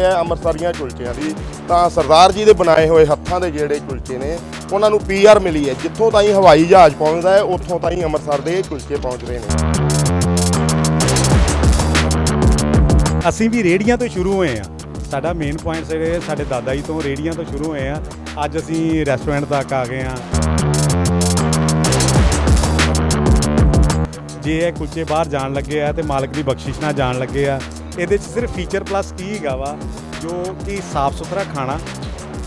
ਹੈ ਅੰਮ੍ਰਿਤਸਰੀਆਂ ਕੁਲਚਿਆਂ ਦੀ, ਤਾਂ ਸਰਦਾਰ ਜੀ ਦੇ ਬਣਾਏ ਹੋਏ ਹੱਥਾਂ ਦੇ ਜਿਹੜੇ ਕੁਲਚੇ ਨੇ, ਉਹਨਾਂ ਨੂੰ ਪੀਆਰ ਮਿਲੀ ਹੈ। ਜਿੱਥੋਂ ਤਾਈਂ ਹਵਾਈ ਜਹਾਜ਼ ਪਹੁੰਚਦਾ ਹੈ, ਉੱਥੋਂ ਤਾਈਂ ਅੰਮ੍ਰਿਤਸਰ ਦੇ ਕੁਲਚੇ ਪਹੁੰਚ ਰਹੇ ਨੇ। ਅਸੀਂ ਵੀ ਰੇੜੀਆਂ ਤੋਂ ਸ਼ੁਰੂ ਹੋਏ ਆ ਸਾਡਾ ਮੇਨ ਪੁਆਇੰਟ ਜਿਹੜੇ ਸਾਡੇ ਦਾਦਾ ਜੀ ਤੋਂ ਰੇੜੀਆਂ ਤੋਂ ਸ਼ੁਰੂ ਹੋਏ ਆ ਅੱਜ ਅਸੀਂ ਰੈਸਟੋਰੈਂਟ ਤੱਕ ਆ ਗਏ ਆ ਜੇ ਇਹ ਕੁਲਚੇ ਬਾਹਰ ਜਾਣ ਲੱਗੇ ਆ ਤੇ ਮਾਲਕ ਦੀ ਬਖਸ਼ਿਸ਼ ਨਾਲ ਜਾਣ ਲੱਗੇ ਆ ਇਹਦੇ 'ਚ ਸਿਰਫ ਫੀਚਰ ਪਲੱਸ ਕੀ ਹੈਗਾ ਵਾ ਜੋ ਕਿ ਸਾਫ਼ ਸੁਥਰਾ ਖਾਣਾ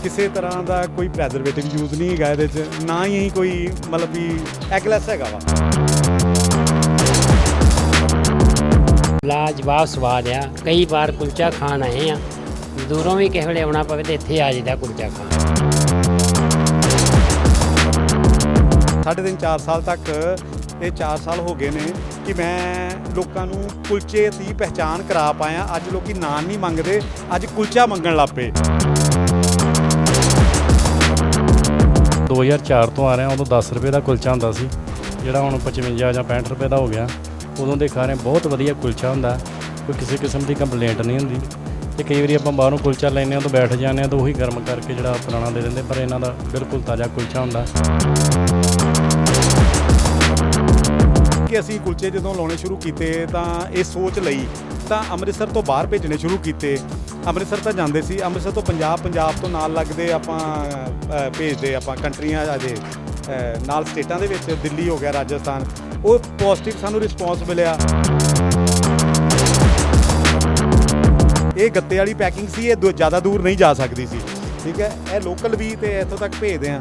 ਕਿਸੇ ਤਰ੍ਹਾਂ ਦਾ ਕੋਈ ਪ੍ਰੈਜ਼ਰਵੇਟਿਵ ਯੂਜ਼ ਨਹੀਂ ਹੈਗਾ ਇਹਦੇ 'ਚ ਨਾ ਹੀ ਕੋਈ ਮਤਲਬ ਵੀ ਐਗਲੈਸ ਹੈਗਾ ਵਾ। ਲਾਜਵਾਬ ਸਵਾਦ ਆ। ਕਈ ਵਾਰ ਕੁਲਚਾ ਖਾਣ ਆਏ ਆ। ਦੂਰੋਂ ਵੀ ਕਿਸੇ ਵੇਲੇ ਆਉਣਾ ਪਵੇ ਤੇ ਇੱਥੇ ਆ ਜਾਈਦਾ ਕੁਲਚਾ ਖਾਣ। ਸਾਢੇ ਤਿੰਨ 4 ਸਾਲ ਤੱਕ ਇਹ 4 ਸਾਲ ਹੋ ਗਏ ਨੇ। ਕਿ ਮੈਂ ਲੋਕਾਂ ਨੂੰ ਕੁਲਚੇ ਦੀ ਪਹਿਚਾਨ ਕਰਾ ਪਾਇਆ। ਅੱਜ ਲੋਕੀ ਨਾਨ ਨਹੀਂ ਮੰਗਦੇ, ਅੱਜ ਕੁਲਚਾ ਮੰਗਣ ਲੱਗ ਪਏ। 2004 ਤੋਂ ਆ ਰਿਹਾ ਉਦੋਂ 10 ਰੁਪਏ ਦਾ ਕੁਲਚਾ ਹੁੰਦਾ ਸੀ, ਜਿਹੜਾ ਹੁਣ 55 ਜਾਂ 65 ਰੁਪਏ ਦਾ ਹੋ ਗਿਆ। ਉਦੋਂ ਦੇ ਖਾ ਰਹੇ ਬਹੁਤ ਵਧੀਆ ਕੁਲਚਾ ਹੁੰਦਾ, ਕੋਈ ਕਿਸੇ ਕਿਸਮ ਦੀ ਕੰਪਲੇਂਟ ਨਹੀਂ ਹੁੰਦੀ। ਤੇ ਕਈ ਵਾਰੀ ਆਪਾਂ ਬਾਹਰੋਂ ਕੁਲਚਾ ਲੈਂਦੇ ਹਾਂ ਤਾਂ ਬੈਠ ਜਾਂਦੇ ਹਾਂ ਤਾਂ ਉਹੀ ਗਰਮ ਕਰਕੇ ਜਿਹੜਾ ਪੁਰਾਣਾ ਦੇ ਦਿੰਦੇ, ਪਰ ਇਹਨਾਂ ਦਾ ਬਿਲਕੁਲ ਤਾਜ਼ਾ ਕੁਲਚਾ ਹੁੰਦਾ। ਕਿ ਅਸੀਂ ਕੁਲਚੇ ਜਦੋਂ ਲਾਉਣੇ ਸ਼ੁਰੂ ਕੀਤੇ ਤਾਂ ਇਹ ਸੋਚ ਲਈ ਤਾਂ ਅੰਮ੍ਰਿਤਸਰ ਤੋਂ ਬਾਹਰ ਭੇਜਣੇ ਸ਼ੁਰੂ ਕੀਤੇ। ਅੰਮ੍ਰਿਤਸਰ ਤਾਂ ਜਾਂਦੇ ਸੀ, ਅੰਮ੍ਰਿਤਸਰ ਤੋਂ ਪੰਜਾਬ ਪੰਜਾਬ ਤੋਂ ਨਾਲ ਲੱਗਦੇ ਆਪਾਂ ਭੇਜਦੇ ਆਪਾਂ ਕੰਟਰੀਆਂ ਅਜੇ ਨਾਲ ਸਟੇਟਾਂ ਦੇ ਵਿੱਚ, ਦਿੱਲੀ ਹੋ ਗਿਆ, ਰਾਜਸਥਾਨ। ਉਹ ਪੋਜ਼ਿਟਿਵ ਸਾਨੂੰ ਰਿਸਪੌਂਸ ਮਿਲਿਆ। ਇਹ ਗੱਤੇ ਵਾਲੀ ਪੈਕਿੰਗ ਸੀ, ਇਹ ਦੂ- ਜ਼ਿਆਦਾ ਦੂਰ ਨਹੀਂ ਜਾ ਸਕਦੀ ਸੀ। ਠੀਕ ਹੈ, ਇਹ ਲੋਕਲ ਵੀ ਤੇ ਇੱਥੋਂ ਤੱਕ ਭੇਜਦੇ ਆ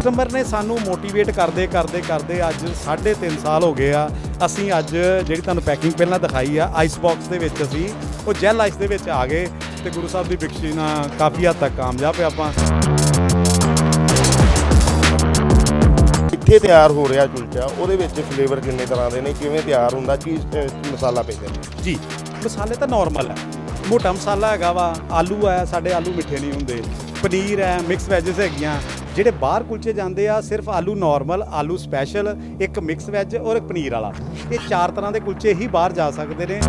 ਕਸਟਮਰ ਨੇ ਸਾਨੂੰ ਮੋਟੀਵੇਟ ਕਰਦੇ ਕਰਦੇ ਕਰਦੇ ਅੱਜ 3.5 ਸਾਲ ਹੋ ਗਏ ਆ। ਅਸੀਂ ਅੱਜ ਜਿਹੜੀ ਤੁਹਾਨੂੰ ਪੈਕਿੰਗ ਪਹਿਲਾਂ ਦਿਖਾਈ ਆ ਆਈਸ ਬਾਕਸ ਦੇ ਵਿੱਚ ਅਸੀਂ ਉਹ ਜੈਲ ਆਈਸ ਦੇ ਵਿੱਚ ਆ ਗਏ ਤੇ ਗੁਰੂ ਸਾਹਿਬ ਦੀ ਬਖਸ਼ਿਸ਼ ਨਾਲ ਕਾਫੀ ਹੱਦ ਤੱਕ ਕਾਮਯਾਬ ਆ ਆਪਾਂ। ਕਿੱਥੇ ਤਿਆਰ ਹੋ ਰਿਹਾ ਕੁਲਚਾ ਉਹਦੇ ਵਿੱਚ ਫਲੇਵਰ ਕਿੰਨੇ ਤਰ੍ਹਾਂ ਦੇ ਨੇ? ਕਿਵੇਂ ਤਿਆਰ ਹੁੰਦਾ? ਕੀ ਮਸਾਲਾ ਪੈਂਦਾ ਜੀ ਮਸਾਲੇ ਤਾਂ ਨਾਰਮਲ ਹੈ ਮੋਟਾ ਮਸਾਲਾ ਹੈਗਾ ਵਾ ਆਲੂ ਹੈ ਸਾਡੇ ਆਲੂ ਮਿੱਠੇ ਨਹੀਂ ਹੁੰਦੇ। ਪਨੀਰ ਹੈ ਮਿਕਸ ਵੈਜਸ ਹੈਗੀਆਂ। ਜਿਹੜੇ ਬਾਹਰ ਕੁਲਚੇ ਜਾਂਦੇ ਆ, ਸਿਰਫ ਆਲੂ ਨਾਰਮਲ ਆਲੂ ਸਪੈਸ਼ਲ ਇੱਕ ਮਿਕਸ ਵੈਜ ਔਰ ਇੱਕ ਪਨੀਰ ਵਾਲਾ। ਇਹ ਚਾਰ ਤਰ੍ਹਾਂ ਦੇ ਕੁਲਚੇ ਹੀ ਬਾਹਰ ਜਾ ਸਕਦੇ ਨੇ।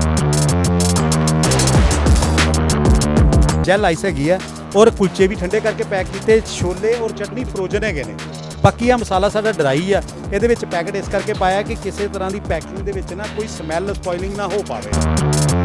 ਜੈਲ ਆਈਸ ਹੈਗੀ ਆ ਔਰ ਕੁਲਚੇ ਵੀ ਠੰਡੇ ਕਰਕੇ ਪੈਕ ਕੀਤੇ, ਛੋਲੇ ਔਰ ਚਟਨੀ ਫਰੋਜ਼ਨ ਹੈਗੇ ਨੇ। ਬਾਕੀ ਆ ਮਸਾਲਾ ਸਾਡਾ ਡਰਾਈ ਆ, ਇਹਦੇ ਵਿੱਚ ਪੈਕਟ ਇਸ ਕਰਕੇ ਪਾਇਆ ਕਿ ਕਿਸੇ ਤਰ੍ਹਾਂ ਦੀ ਪੈਕਿੰਗ ਦੇ ਵਿੱਚ ਨਾ ਕੋਈ ਸਮੈਲ ਸਪੋਇਲਿੰਗ ਨਾ ਹੋ ਪਾਵੇ।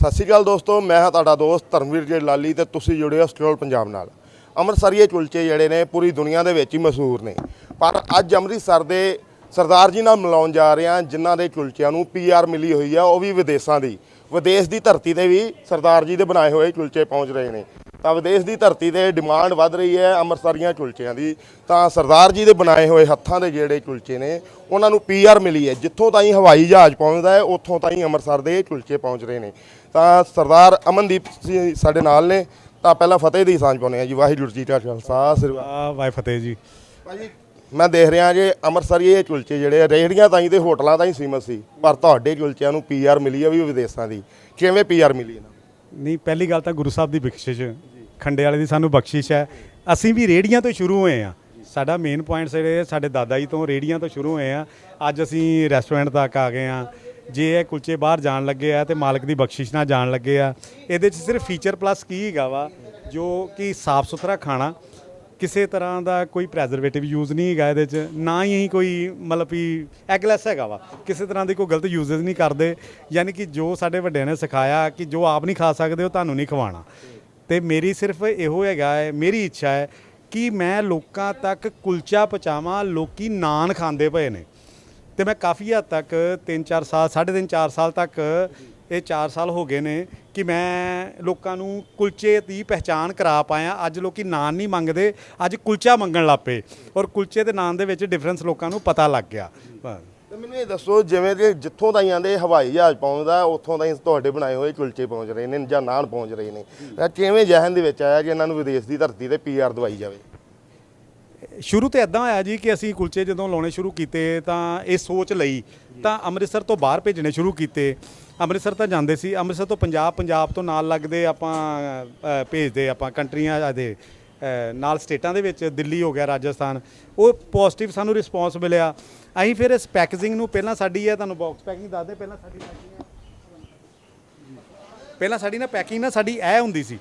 ਸਤਿ ਸ਼੍ਰੀ ਅਕਾਲ ਦੋਸਤੋ, ਮੈਂ ਹਾਂ ਤੁਹਾਡਾ ਦੋਸਤ ਧਰਮਵੀਰ ਜੀ ਲਾਲੀ ਤੇ ਤੁਸੀਂ ਜੁੜੇ ਹੋ ਸਟਰੋਲ ਪੰਜਾਬ ਨਾਲ। ਅੰਮ੍ਰਿਤਸਰੀਏ ਕੁਲਚੇ ਜਿਹੜੇ ਨੇ ਪੂਰੀ ਦੁਨੀਆ ਦੇ ਵਿੱਚ ਹੀ ਮਸ਼ਹੂਰ ਨੇ। ਪਰ ਅੱਜ ਅੰਮ੍ਰਿਤਸਰ ਦੇ ਸਰਦਾਰ ਜੀ ਨਾਲ ਮਿਲਾਉਣ ਜਾ ਰਹੇ ਹਾਂ, ਜਿਨ੍ਹਾਂ ਦੇ ਕੁਲਚਿਆਂ ਨੂੰ ਪੀਆਰ ਮਿਲੀ ਹੋਈ ਆ, ਉਹ ਵੀ ਵਿਦੇਸ਼ਾਂ ਦੀ। ਵਿਦੇਸ਼ ਦੀ ਧਰਤੀ ਤੇ ਵੀ ਸਰਦਾਰ ਜੀ ਦੇ ਬਣਾਏ ਹੋਏ ਕੁਲਚੇ ਪਹੁੰਚ ਰਹੇ ਨੇ। ਤਾਂ ਵਿਦੇਸ਼ ਦੀ ਧਰਤੀ ਤੇ ਡਿਮਾਂਡ ਵੱਧ ਰਹੀ ਹੈ ਅੰਮ੍ਰਿਤਸਰੀਆਂ ਕੁਲਚਿਆਂ ਦੀ। ਤਾਂ ਸਰਦਾਰ ਜੀ ਦੇ ਬਣਾਏ ਹੋਏ ਹੱਥਾਂ ਦੇ ਜਿਹੜੇ ਕੁਲਚੇ ਨੇ ਉਹਨਾਂ ਨੂੰ ਪੀਆਰ ਮਿਲੀ ਹੈ। ਜਿੱਥੋਂ ਤਾਈਂ ਹਵਾਈ ਜਹਾਜ਼ ਪਹੁੰਚਦਾ ਹੈ ਉੱਥੋਂ ਤਾਈਂ ਅੰਮ੍ਰਿਤਸਰ ਦੇ ਕੁਲਚੇ ਪਹੁੰਚ ਰਹੇ ਨੇ। ਤਾਂ ਸਰਦਾਰ ਅਮਨਦੀਪ ਜੀ ਸਾਡੇ ਨਾਲ ਨੇ। ਤਾਂ ਪਹਿਲਾਂ ਫਤਿਹ ਦੀ ਸਾਂਝ ਪਾਉਂਦੇ ਆ ਜੀ। ਵਾਹਿਗੁਰੂ ਜੀ ਕਾ ਖਾਲਸਾ ਸ੍ਰੀ ਵਾਹਿ ਫਤਿਹ ਜੀ। ਭਾਜੀ ਮੈਂ ਦੇਖ ਰਿਹਾ ਜੇ ਅੰਮ੍ਰਿਤਸਰੀ ਇਹ ਕੁਲਚੇ ਜਿਹੜੇ ਰੇਹੜੀਆਂ ਤਾਈਂ ਤੇ ਹੋਟਲਾਂ ਤਾਈਂ ਸੀਮਤ ਸੀ। ਪਰ ਤੁਹਾਡੇ ਕੁਲਚਿਆਂ ਨੂੰ ਪੀਆਰ ਮਿਲੀ ਆ ਵੀ ਵਿਦੇਸ਼ਾਂ ਦੀ। ਕਿਵੇਂ ਪੀਆਰ ਮਿਲੀ ਇਹਨਾਂ ਨੂੰ? ਨਹੀਂ ਪਹਿਲੀ ਗੱਲ ਤਾਂ ਗੁਰੂ ਸਾਹਿਬ ਦੀ ਬਖਸ਼ਿਸ਼ ਖੰਡੇ ਵਾਲੇ ਦੀ ਸਾਨੂੰ ਬਖਸ਼ਿਸ਼ ਹੈ। ਅਸੀਂ ਵੀ ਰੇੜੀਆਂ ਤੋਂ ਸ਼ੁਰੂ ਹੋਏ ਆ ਸਾਡਾ ਮੇਨ ਪੁਆਇੰਟ ਜਿਹੜੇ ਸਾਡੇ ਦਾਦਾ ਜੀ ਤੋਂ ਰੇੜੀਆਂ ਤੋਂ ਸ਼ੁਰੂ ਹੋਏ ਆ ਅੱਜ ਅਸੀਂ ਰੈਸਟੋਰੈਂਟ ਤੱਕ ਆ ਗਏ ਆ ਜੇ ਇਹ ਕੁਲਚੇ ਬਾਹਰ ਜਾਣ ਲੱਗੇ ਆ ਤੇ ਮਾਲਕ ਦੀ ਬਖਸ਼ਿਸ਼ ਨਾਲ ਜਾਣ ਲੱਗੇ ਆ। ਇਹਦੇ 'ਚ ਸਿਰਫ ਫੀਚਰ ਪਲੱਸ ਕੀ ਹੈਗਾ ਵਾ? ਜੋ ਕਿ ਸਾਫ਼ ਸੁਥਰਾ ਖਾਣਾ, ਕਿਸੇ ਤਰ੍ਹਾਂ ਦਾ ਕੋਈ ਪ੍ਰੈਜ਼ਰਵੇਟਿਵ ਯੂਜ਼ ਨਹੀਂ ਹੈਗਾ ਇਹਦੇ 'ਚ। ਨਾ ਹੀ ਕੋਈ ਮਤਲਬ ਵੀ ਐਗਲੈਸ ਹੈਗਾ ਵਾ। ਕਿਸੇ ਤਰ੍ਹਾਂ ਦੀ ਕੋਈ ਗਲਤ ਯੂਜ਼ਸ ਨਹੀਂ ਕਰਦੇ। ਯਾਨੀ ਕਿ ਜੋ ਸਾਡੇ ਵੱਡਿਆਂ ਨੇ ਸਿਖਾਇਆ ਕਿ ਜੋ ਆਪ ਨਹੀਂ ਖਾ ਸਕਦੇ, ਉਹ ਤੁਹਾਨੂੰ ਨਹੀਂ ਖਵਾਣਾ ਤੇ ਮੇਰੀ ਸਿਰਫ ਇਹੋ ਹੈਗਾ ਹੈ, ਮੇਰੀ ਇੱਛਾ ਹੈ ਕਿ ਮੈਂ ਲੋਕਾਂ ਤੱਕ ਕੁਲਚਾ ਪਹੁੰਚਾਵਾਂ, ਲੋਕੀ ਨਾਨ ਖਾਂਦੇ ਪਏ ਨੇ। ਤੇ ਮੈਂ ਕਾਫੀ ਹੱਦ ਤੱਕ 3-4 ਸਾਲ 3.5 4 ਸਾਲ ਤੱਕ ਇਹ 4 ਸਾਲ ਹੋ ਗਏ ਨੇ ਕਿ ਮੈਂ ਲੋਕਾਂ ਨੂੰ ਕੁਲਚੇ ਦੀ ਪਹਿਚਾਨ ਕਰਾ ਪਾਇਆ। ਅੱਜ ਲੋਕੀ ਨਾਨ ਨਹੀਂ ਮੰਗਦੇ, ਅੱਜ ਕੁਲਚਾ ਮੰਗਣ ਲੱਗ ਪਏ। ਔਰ ਕੁਲਚੇ ਤੇ ਨਾਨ ਦੇ ਵਿੱਚ ਡਿਫਰੈਂਸ ਲੋਕਾਂ ਨੂੰ ਪਤਾ ਲੱਗ ਗਿਆ। ਤੇ ਮੈਨੂੰ ਇਹ ਦੱਸੋ, ਜਿਵੇਂ ਕਿ ਜਿੱਥੋਂ ਤਾਈਂ ਆਂਦੇ ਹਵਾਈ ਜਹਾਜ਼ ਪਹੁੰਚਦਾ, ਉੱਥੋਂ ਤਾਈਂ ਤੁਹਾਡੇ ਬਣਾਏ ਹੋਏ ਕੁਲਚੇ ਪਹੁੰਚ ਰਹੇ ਨੇ ਜਾਂ ਨਾਨ ਪਹੁੰਚ ਰਹੇ ਨੇ। ਤਾਂ ਕਿਵੇਂ ਜਹਨ ਦੇ ਵਿੱਚ ਆਇਆ ਕਿ ਇਹਨਾਂ ਨੂੰ ਵਿਦੇਸ਼ ਦੀ ਧਰਤੀ ਤੇ ਪੀਆਰ ਦਵਾਈ ਜਾਵੇ? ਸ਼ੁਰੂ ਤੇ ਇਦਾਂ ਹੋਇਆ ਜੀ ਕਿ ਅਸੀਂ ਕੁਲਚੇ ਜਦੋਂ ਲਾਉਣੇ ਸ਼ੁਰੂ ਕੀਤੇ ਤਾਂ ਇਹ ਸੋਚ ਲਈ, ਤਾਂ ਅੰਮ੍ਰਿਤਸਰ ਤੋਂ ਬਾਹਰ ਭੇਜਣੇ ਸ਼ੁਰੂ ਕੀਤੇ। ਅੰਮ੍ਰਿਤਸਰ ਤਾਂ ਜਾਂਦੇ ਸੀ, ਅੰਮ੍ਰਿਤਸਰ ਤੋਂ ਪੰਜਾਬ ਪੰਜਾਬ ਤੋਂ ਨਾਲ ਲੱਗਦੇ ਆਪਾਂ ਭੇਜਦੇ ਆਪਾਂ ਕੰਟਰੀਆਂ ਦੇ ਨਾਲ ਸਟੇਟਾਂ ਦੇ ਵਿੱਚ, ਦਿੱਲੀ ਹੋ ਗਿਆ, ਰਾਜਸਥਾਨ। ਉਹ ਪੋਜ਼ਿਟਿਵ ਸਾਨੂੰ ਰਿਸਪੌਂਸ ਮਿਲਿਆ। ਅਸੀਂ ਫਿਰ ਇਸ ਪੈਕੇਜਿੰਗ ਨੂੰ ਪਹਿਲਾਂ ਸਾਡੀ ਹੈ ਤੁਹਾਨੂੰ ਬਾਕਸ ਪੈਕਿੰਗ ਦੱਸਦੇ, ਪਹਿਲਾਂ ਸਾਡੀ ਪੈਕਿੰਗ ਪਹਿਲਾਂ ਸਾਡੀ ਨਾ ਪੈਕਿੰਗ ਨਾ ਸਾਡੀ ਇਹ ਹੁੰਦੀ ਸੀ।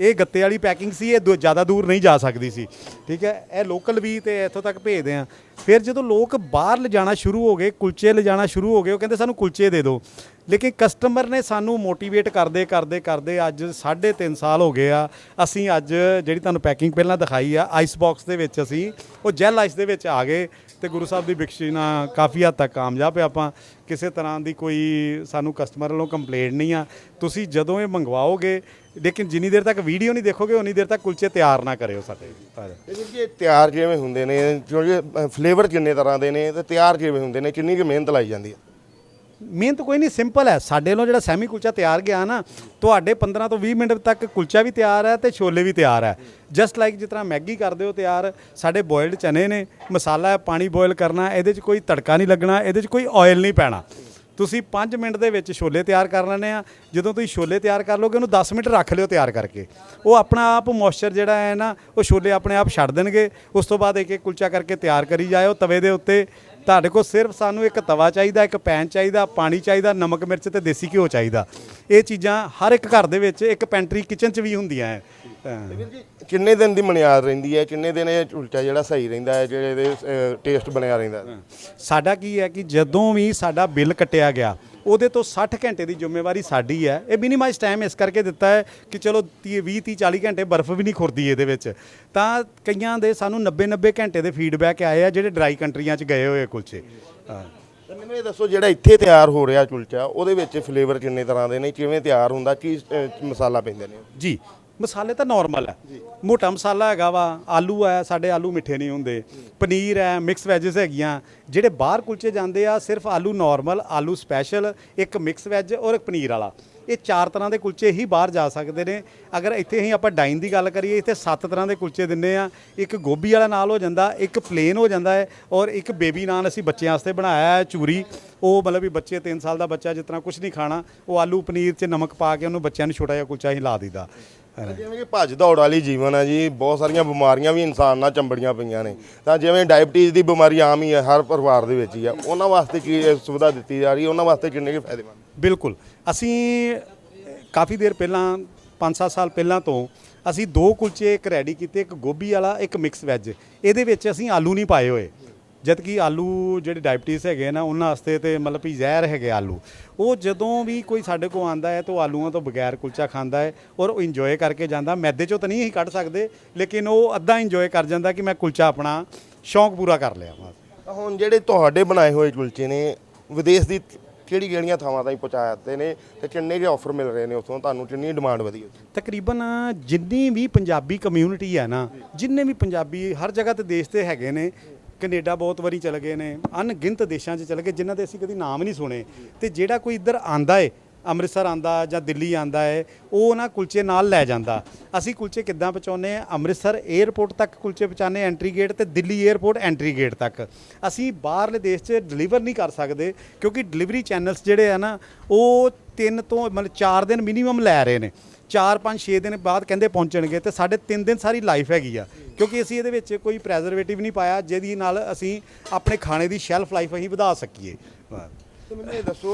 ਇਹ ਗੱਤੇ ਵਾਲੀ ਪੈਕਿੰਗ ਸੀ, ਇਹ ਦੂ- ਜ਼ਿਆਦਾ ਦੂਰ ਨਹੀਂ ਜਾ ਸਕਦੀ ਸੀ। ਠੀਕ ਹੈ, ਇਹ ਲੋਕਲ ਵੀ ਤੇ ਇੱਥੋਂ ਤੱਕ ਭੇਜਦੇ ਆ ਫਿਰ ਜਦੋਂ ਲੋਕ ਬਾਹਰ ਲਿਜਾਣਾ ਸ਼ੁਰੂ ਹੋ ਗਏ, ਕੁਲਚੇ ਲਿਜਾਣਾ ਸ਼ੁਰੂ ਹੋ ਗਏ, ਉਹ ਕਹਿੰਦੇ ਸਾਨੂੰ ਕੁਲਚੇ ਦੇ ਦਿਓ। ਲੇਕਿਨ ਕਸਟਮਰ ਨੇ ਸਾਨੂੰ ਮੋਟੀਵੇਟ ਕਰਦੇ ਕਰਦੇ ਕਰਦੇ ਅੱਜ 3.5 ਸਾਲ ਹੋ ਗਏ ਆ। ਅਸੀਂ ਅੱਜ ਜਿਹੜੀ ਤੁਹਾਨੂੰ ਪੈਕਿੰਗ ਪਹਿਲਾਂ ਦਿਖਾਈ ਆ ਆਈਸ ਬਾਕਸ ਦੇ ਵਿੱਚ ਅਸੀਂ, ਉਹ ਜੈਲ ਆਈਸ ਦੇ ਵਿੱਚ ਆ ਗਏ। ਤੇ ਗੁਰੂ ਸਾਹਿਬ ਦੀ ਬਖਸ਼ਿਸ਼ ਨਾਲ ਕਾਫੀ ਹੱਦ ਤੱਕ ਕਾਮਯਾਬ ਹੈ। ਆਪਾਂ ਕਿਸੇ ਤਰ੍ਹਾਂ ਦੀ ਕੋਈ ਸਾਨੂੰ ਕਸਟਮਰ ਵੱਲੋਂ ਕੰਪਲੇਂਟ ਨਹੀਂ ਆ। ਤੁਸੀਂ ਜਦੋਂ ਇਹ ਮੰਗਵਾਓਗੇ, ਲੇਕਿਨ ਜਿੰਨੀ ਦੇਰ ਤੱਕ ਵੀਡੀਓ ਨਹੀਂ ਦੇਖੋਗੇ, ਉਨੀ ਦੇਰ ਤੱਕ ਕੁਲਚੇ ਤਿਆਰ ਨਾ ਕਰਿਓ ਸਾਡੇ ਪਰ ਜੀ ਇਹ ਤਿਆਰ ਜਿਵੇਂ ਹੁੰਦੇ ਨੇ ਕਿਉਂਕਿ ਫਲੇਵਰ ਜਿੰਨੇ ਤਰ੍ਹਾਂ ਦੇ ਨੇ, ਤੇ ਤਿਆਰ ਜਿਵੇਂ ਹੁੰਦੇ ਨੇ, ਕਿੰਨੀ ਕੁ ਮਿਹਨਤ ਲਾਈ ਜਾਂਦੀ ਹੈ? ਮਿਹਨਤ ਕੋਈ ਨਹੀਂ ਸਿੰਪਲ ਹੈ। ਸਾਡੇ ਵੱਲੋਂ ਜਿਹੜਾ ਸੈਮੀ ਕੁਲਚਾ ਤਿਆਰ ਗਿਆ ਨਾ, ਤੁਹਾਡੇ 15 ਤੋਂ 20 ਮਿੰਟ ਤੱਕ ਕੁਲਚਾ ਵੀ ਤਿਆਰ ਹੈ ਤੇ ਛੋਲੇ ਵੀ ਤਿਆਰ ਹੈ। ਜਸਟ ਲਾਈਕ ਜਿਸ ਤਰ੍ਹਾਂ ਮੈਗੀ ਕਰਦੇ ਹੋ ਤਿਆਰ, ਸਾਡੇ ਬੋਇਲਡ ਚਨੇ ਨੇ, ਮਸਾਲਾ ਹੈ, ਪਾਣੀ ਬੋਇਲ ਕਰਨਾ, ਇਹਦੇ 'ਚ ਕੋਈ ਤੜਕਾ ਨਹੀਂ ਲੱਗਣਾ, ਇਹਦੇ 'ਚ ਕੋਈ ਆਇਲ ਨਹੀਂ ਪੈਣਾ। ਤੁਸੀਂ 5 ਮਿੰਟ ਦੇ ਵਿੱਚ ਛੋਲੇ ਤਿਆਰ ਕਰ ਲੈਣੇ ਆ। ਜਦੋਂ ਤੁਸੀਂ ਛੋਲੇ ਤਿਆਰ ਕਰ ਲੋਗੇ, ਉਹਨੂੰ 10 ਮਿੰਟ ਰੱਖ ਲਿਓ ਤਿਆਰ ਕਰਕੇ। ਉਹ ਆਪਣਾ ਆਪ ਮੋਇਸਚਰ ਜਿਹੜਾ ਹੈ ਨਾ, ਉਹ ਛੋਲੇ ਆਪਣੇ ਆਪ ਛੱਡ ਦੇਣਗੇ। ਉਸ ਤੋਂ ਬਾਅਦ ਇੱਕ ਇੱਕ ਕੁਲਚਾ ਕਰਕੇ ਤਿਆਰ ਕਰੀ ਜਾਇਓ ਤਵੇ ਦੇ ਉੱਤੇ। ਤੁਹਾਡੇ ਕੋਲ ਸਿਰਫ ਸਾਨੂੰ ਇੱਕ ਤਵਾ ਚਾਹੀਦਾ, ਇੱਕ ਪੈਨ ਚਾਹੀਦਾ, ਪਾਣੀ ਚਾਹੀਦਾ, ਨਮਕ, ਮਿਰਚ ਤੇ ਦੇਸੀ ਘਿਓ ਚਾਹੀਦਾ। ਇਹ ਚੀਜ਼ਾਂ ਹਰ ਇੱਕ ਘਰ ਦੇ ਵਿੱਚ ਇੱਕ ਪੈਂਟਰੀ ਕਿਚਨ 'ਚ ਵੀ ਹੁੰਦੀਆਂ ਹੈ ਤਾਂ ਕਿੰਨੇ ਦਿਨ ਦੀ ਮਨਿਆਦ ਰਹਿੰਦੀ ਹੈ? ਕਿੰਨੇ ਦਿਨ ਇਹ ਉਲਟਾ ਜਿਹੜਾ ਸਹੀ ਰਹਿੰਦਾ ਹੈ ਜਿਹੜੇ ਇਹਦੇ ਟੇਸਟ ਬਣਿਆ ਰਹਿੰਦਾ? ਸਾਡਾ ਕੀ ਹੈ ਕਿ ਜਦੋਂ ਵੀ ਸਾਡਾ ਬਿੱਲ ਕੱਟਿਆ ਗਿਆ ਉਹਦੇ ਤੋਂ 60 ਘੰਟੇ ਦੀ ਜ਼ਿੰਮੇਵਾਰੀ ਸਾਡੀ ਹੈ। ਇਹ ਮਿਨੀਮਾਈਜ਼ ਟਾਈਮ ਇਸ ਕਰਕੇ ਦਿੱਤਾ ਹੈ ਕਿ ਚਲੋ 30 20 30 40 ਘੰਟੇ ਬਰਫ਼ ਵੀ ਨਹੀਂ ਖੁਰਦੀ ਇਹਦੇ ਵਿੱਚ। ਤਾਂ ਕਈਆਂ ਦੇ ਸਾਨੂੰ 90 90 ਘੰਟੇ ਦੇ ਫੀਡਬੈਕ ਆਏ ਆ ਜਿਹੜੇ ਡਰਾਈ ਕੰਟਰੀਆਂ 'ਚ ਗਏ ਹੋਏ ਕੁਲਚੇ। ਹਾਂ। ਤੇ ਮੈਨੂੰ ਇਹ ਦੱਸੋ ਜਿਹੜਾ ਇੱਥੇ ਤਿਆਰ ਹੋ ਰਿਹਾ ਕੁਲਚਾ ਉਹਦੇ ਵਿੱਚ ਫਲੇਵਰ ਕਿੰਨੇ ਤਰ੍ਹਾਂ ਦੇ ਨੇ? ਕਿਵੇਂ ਤਿਆਰ ਹੁੰਦਾ? ਕੀ ਮਸਾਲਾ ਪੈਂਦੇ ਨੇ? ਜੀ ਮਸਾਲੇ ਤਾਂ ਨਾਰਮਲ ਹੈ ਮੋਟਾ ਮਸਾਲਾ ਹੈਗਾ ਵਾ ਆਲੂ ਹੈ ਸਾਡੇ ਆਲੂ ਮਿੱਠੇ ਨਹੀਂ ਹੁੰਦੇ। ਪਨੀਰ ਹੈ ਮਿਕਸ ਵੈਜਸ ਹੈਗੀਆਂ। ਜਿਹੜੇ ਬਾਹਰ ਕੁਲਚੇ ਜਾਂਦੇ ਆ ਸਿਰਫ ਆਲੂ ਨਾਰਮਲ ਆਲੂ ਸਪੈਸ਼ਲ ਇੱਕ ਮਿਕਸ ਵੈਜ ਔਰ ਇੱਕ ਪਨੀਰ ਵਾਲਾ। ਇਹ ਚਾਰ ਤਰ੍ਹਾਂ ਦੇ ਕੁਲਚੇ ਹੀ ਬਾਹਰ ਜਾ ਸਕਦੇ ਨੇ। ਅਗਰ ਇੱਥੇ ਹੀ ਆਪਾਂ ਡਾਈਨ ਦੀ ਗੱਲ ਕਰੀਏ ਇੱਥੇ ਸੱਤ ਤਰ੍ਹਾਂ ਦੇ ਕੁਲਚੇ ਦਿੰਦੇ ਆ। ਇੱਕ ਗੋਭੀ ਵਾਲਾ ਨਾਲ ਹੋ ਜਾਂਦਾ ਇੱਕ ਪਲੇਨ ਹੋ ਜਾਂਦਾ ਹੈ ਔਰ ਇੱਕ ਬੇਬੀ ਨਾਨ ਅਸੀਂ ਬੱਚਿਆਂ ਵਾਸਤੇ ਬਣਾਇਆ ਹੈ ਚੂਰੀ। ਉਹ ਮਤਲਬ ਵੀ ਬੱਚੇ 3 ਸਾਲ ਦਾ ਬੱਚਾ ਜਿਸ ਤਰ੍ਹਾਂ ਕੁਝ ਨਹੀਂ ਖਾਣਾ ਉਹ ਆਲੂ ਪਨੀਰ 'ਚ ਨਮਕ ਪਾ ਕੇ ਉਹਨੂੰ ਬੱਚਿਆਂ ਨੂੰ ਛੋਟਾ ਜਿਹਾ ਕੁਲਚਾ ਹੀ ਲਾ ਦਿੱਤਾ ਜਿਵੇਂ ਕਿ ਭੱਜ ਦੌੜ ਵਾਲੀ ਜੀਵਨ ਹੈ ਜੀ, ਬਹੁਤ ਸਾਰੀਆਂ ਬਿਮਾਰੀਆਂ ਵੀ ਇਨਸਾਨ ਨਾਲ ਚੰਬੜੀਆਂ ਪਈਆਂ ਨੇ। ਤਾਂ ਜਿਵੇਂ ਡਾਇਬਟੀਜ਼ ਦੀ ਬਿਮਾਰੀ ਆਮ ਹੀ ਹੈ ਹਰ ਪਰਿਵਾਰ ਦੇ ਵਿੱਚ ਹੀ ਆ, ਉਹਨਾਂ ਵਾਸਤੇ ਕੀ ਸੁਵਿਧਾ ਦਿੱਤੀ ਜਾ ਰਹੀ ਹੈ ਉਹਨਾਂ ਵਾਸਤੇ ਕਿੰਨੇ ਕੁ ਫਾਇਦੇਮੰਦ? ਬਿਲਕੁਲ। ਅਸੀਂ ਕਾਫੀ ਦੇਰ ਪਹਿਲਾਂ 5-7 ਸਾਲ ਪਹਿਲਾਂ ਤੋਂ ਅਸੀਂ ਦੋ ਕੁਲਚੇ ਇੱਕ ਰੈਡੀ ਕੀਤੇ, ਇੱਕ ਗੋਭੀ ਵਾਲਾ, ਇੱਕ ਮਿਕਸ ਵੈਜ। ਇਹਦੇ ਵਿੱਚ ਅਸੀਂ ਆਲੂ ਨਹੀਂ ਪਾਏ ਹੋਏ। ਜਦ ਕਿ ਆਲੂ ਜਿਹੜੇ ਡਾਇਬਟੀਜ਼ ਹੈਗੇ ਨਾ ਉਹਨਾਂ ਵਾਸਤੇ ਤੇ ਮਤਲਬ ਵੀ ਜ਼ਹਿਰ ਹੈਗੇ ਆਲੂ। ਉਹ ਜਦੋਂ ਵੀ ਕੋਈ ਸਾਡੇ ਕੋਲ ਆਂਦਾ ਹੈ ਤਾਂ ਆਲੂਆਂ ਤੋਂ ਬਗੈਰ ਕੁਲਚਾ ਖਾਂਦਾ ਹੈ ਔਰ ਉਹ ਇੰਜੋਏ ਕਰਕੇ ਜਾਂਦਾ। ਮੈਦੇ ਚੋਂ ਤਾਂ ਨਹੀਂ ਅਸੀਂ ਕੱਢ ਸਕਦੇ ਲੇਕਿਨ ਉਹ ਅੱਧਾ ਇੰਜੋਏ ਕਰ ਜਾਂਦਾ ਕਿ ਮੈਂ ਕੁਲਚਾ ਆਪਣਾ ਸ਼ੌਂਕ ਪੂਰਾ ਕਰ ਲਿਆ ਤਾਂ ਹੁਣ ਜਿਹੜੇ ਤੁਹਾਡੇ ਬਣਾਏ ਹੋਏ ਕੁਲਚੇ ਨੇ ਵਿਦੇਸ਼ ਦੀ ਕਿਹੜੀ ਕਿਹੜੀਆਂ ਥਾਵਾਂ ਤਾਈਂ ਪਹੁੰਚਾ ਦਿੱਤੇ ਨੇ ਤੇ ਕਿੰਨੇ ਕੁ ਆਫਰ ਮਿਲ ਰਹੇ ਨੇ ਉੱਥੋਂ? ਤੁਹਾਨੂੰ ਕਿੰਨੀ ਡਿਮਾਂਡ ਵਧੀ ਉੱਥੇ? ਤਕਰੀਬਨ ਜਿੰਨੀ ਵੀ ਪੰਜਾਬੀ ਕਮਿਊਨਿਟੀ ਹੈ ਨਾ ਜਿੰਨੇ ਵੀ ਪੰਜਾਬੀ ਹਰ ਜਗ੍ਹਾ ਤੇ ਦੇਸ਼ ਤੇ ਹੈਗੇ ਨੇ ਕੈਨੇਡਾ ਬਹੁਤ ਵਾਰੀ ਚਲੇ ਗਏ ਨੇ, ਅਣਗਿਣਤ ਦੇਸ਼ਾਂ 'ਚ ਚਲੇ ਗਏ, ਜਿਨ੍ਹਾਂ ਦੇ ਅਸੀਂ ਕਦੀ ਨਾਮ ਨਹੀਂ ਸੁਣੇ। ਤੇ ਜਿਹੜਾ ਕੋਈ ਇੱਧਰ ਆਂਦਾ ਏ, ਅੰਮ੍ਰਿਤਸਰ ਆਂਦਾ ਜਾਂ ਦਿੱਲੀ ਆਂਦਾ ਹੈ ਉਹ ਉਹਨਾਂ ਕੁਲਚੇ ਨਾਲ ਲੈ ਜਾਂਦਾ। ਅਸੀਂ ਕੁਲਚੇ ਕਿੱਦਾਂ ਪਹੁੰਚਾਉਂਦੇ ਆ ਅੰਮ੍ਰਿਤਸਰ 에ਅਰਪੋਰਟ ਤੱਕ ਕੁਲਚੇ ਪਹੁੰਚਾਉਂਦੇ ਐਂਟਰੀ ਗੇਟ ਤੇ ਦਿੱਲੀ 에ਅਰਪੋਰਟ ਐਂਟਰੀ ਗੇਟ ਤੱਕ। ਅਸੀਂ ਬਾਹਰਲੇ ਦੇਸ਼ 'ਚ ਡਿਲੀਵਰ ਨਹੀਂ ਕਰ ਸਕਦੇ, ਕਿਉਂਕਿ ਡਿਲੀਵਰੀ ਚੈਨਲਸ ਜਿਹੜੇ ਆ ਨਾ, ਉਹ ਤਿੰਨ ਤੋਂ ਮਤਲਬ 4 ਦਿਨ ਮਿਨੀਮਮ ਲੈ ਰਹੇ ਨੇ। 4 5 6 ਦਿਨ ਬਾਅਦ ਕਹਿੰਦੇ ਪਹੁੰਚਣਗੇ ਤੇ ਸਾਡੇ 3 ਦਿਨ ਸਾਰੀ ਲਾਈਫ ਹੈਗੀ ਆ। ਕਿਉਂਕਿ ਅਸੀਂ ਇਹਦੇ ਵਿੱਚ ਕੋਈ ਪ੍ਰੈਜ਼ਰਵੇਟਿਵ ਨਹੀਂ ਪਾਇਆ ਜਿਹਦੀ ਨਾਲ ਅਸੀਂ ਆਪਣੇ ਖਾਣੇ ਦੀ ਸ਼ੈਲਫ ਲਾਈਫ ਅਸੀਂ ਵਧਾ ਸਕੀਏ। ਤੇ ਮੈਨੂੰ ਇਹ ਦੱਸੋ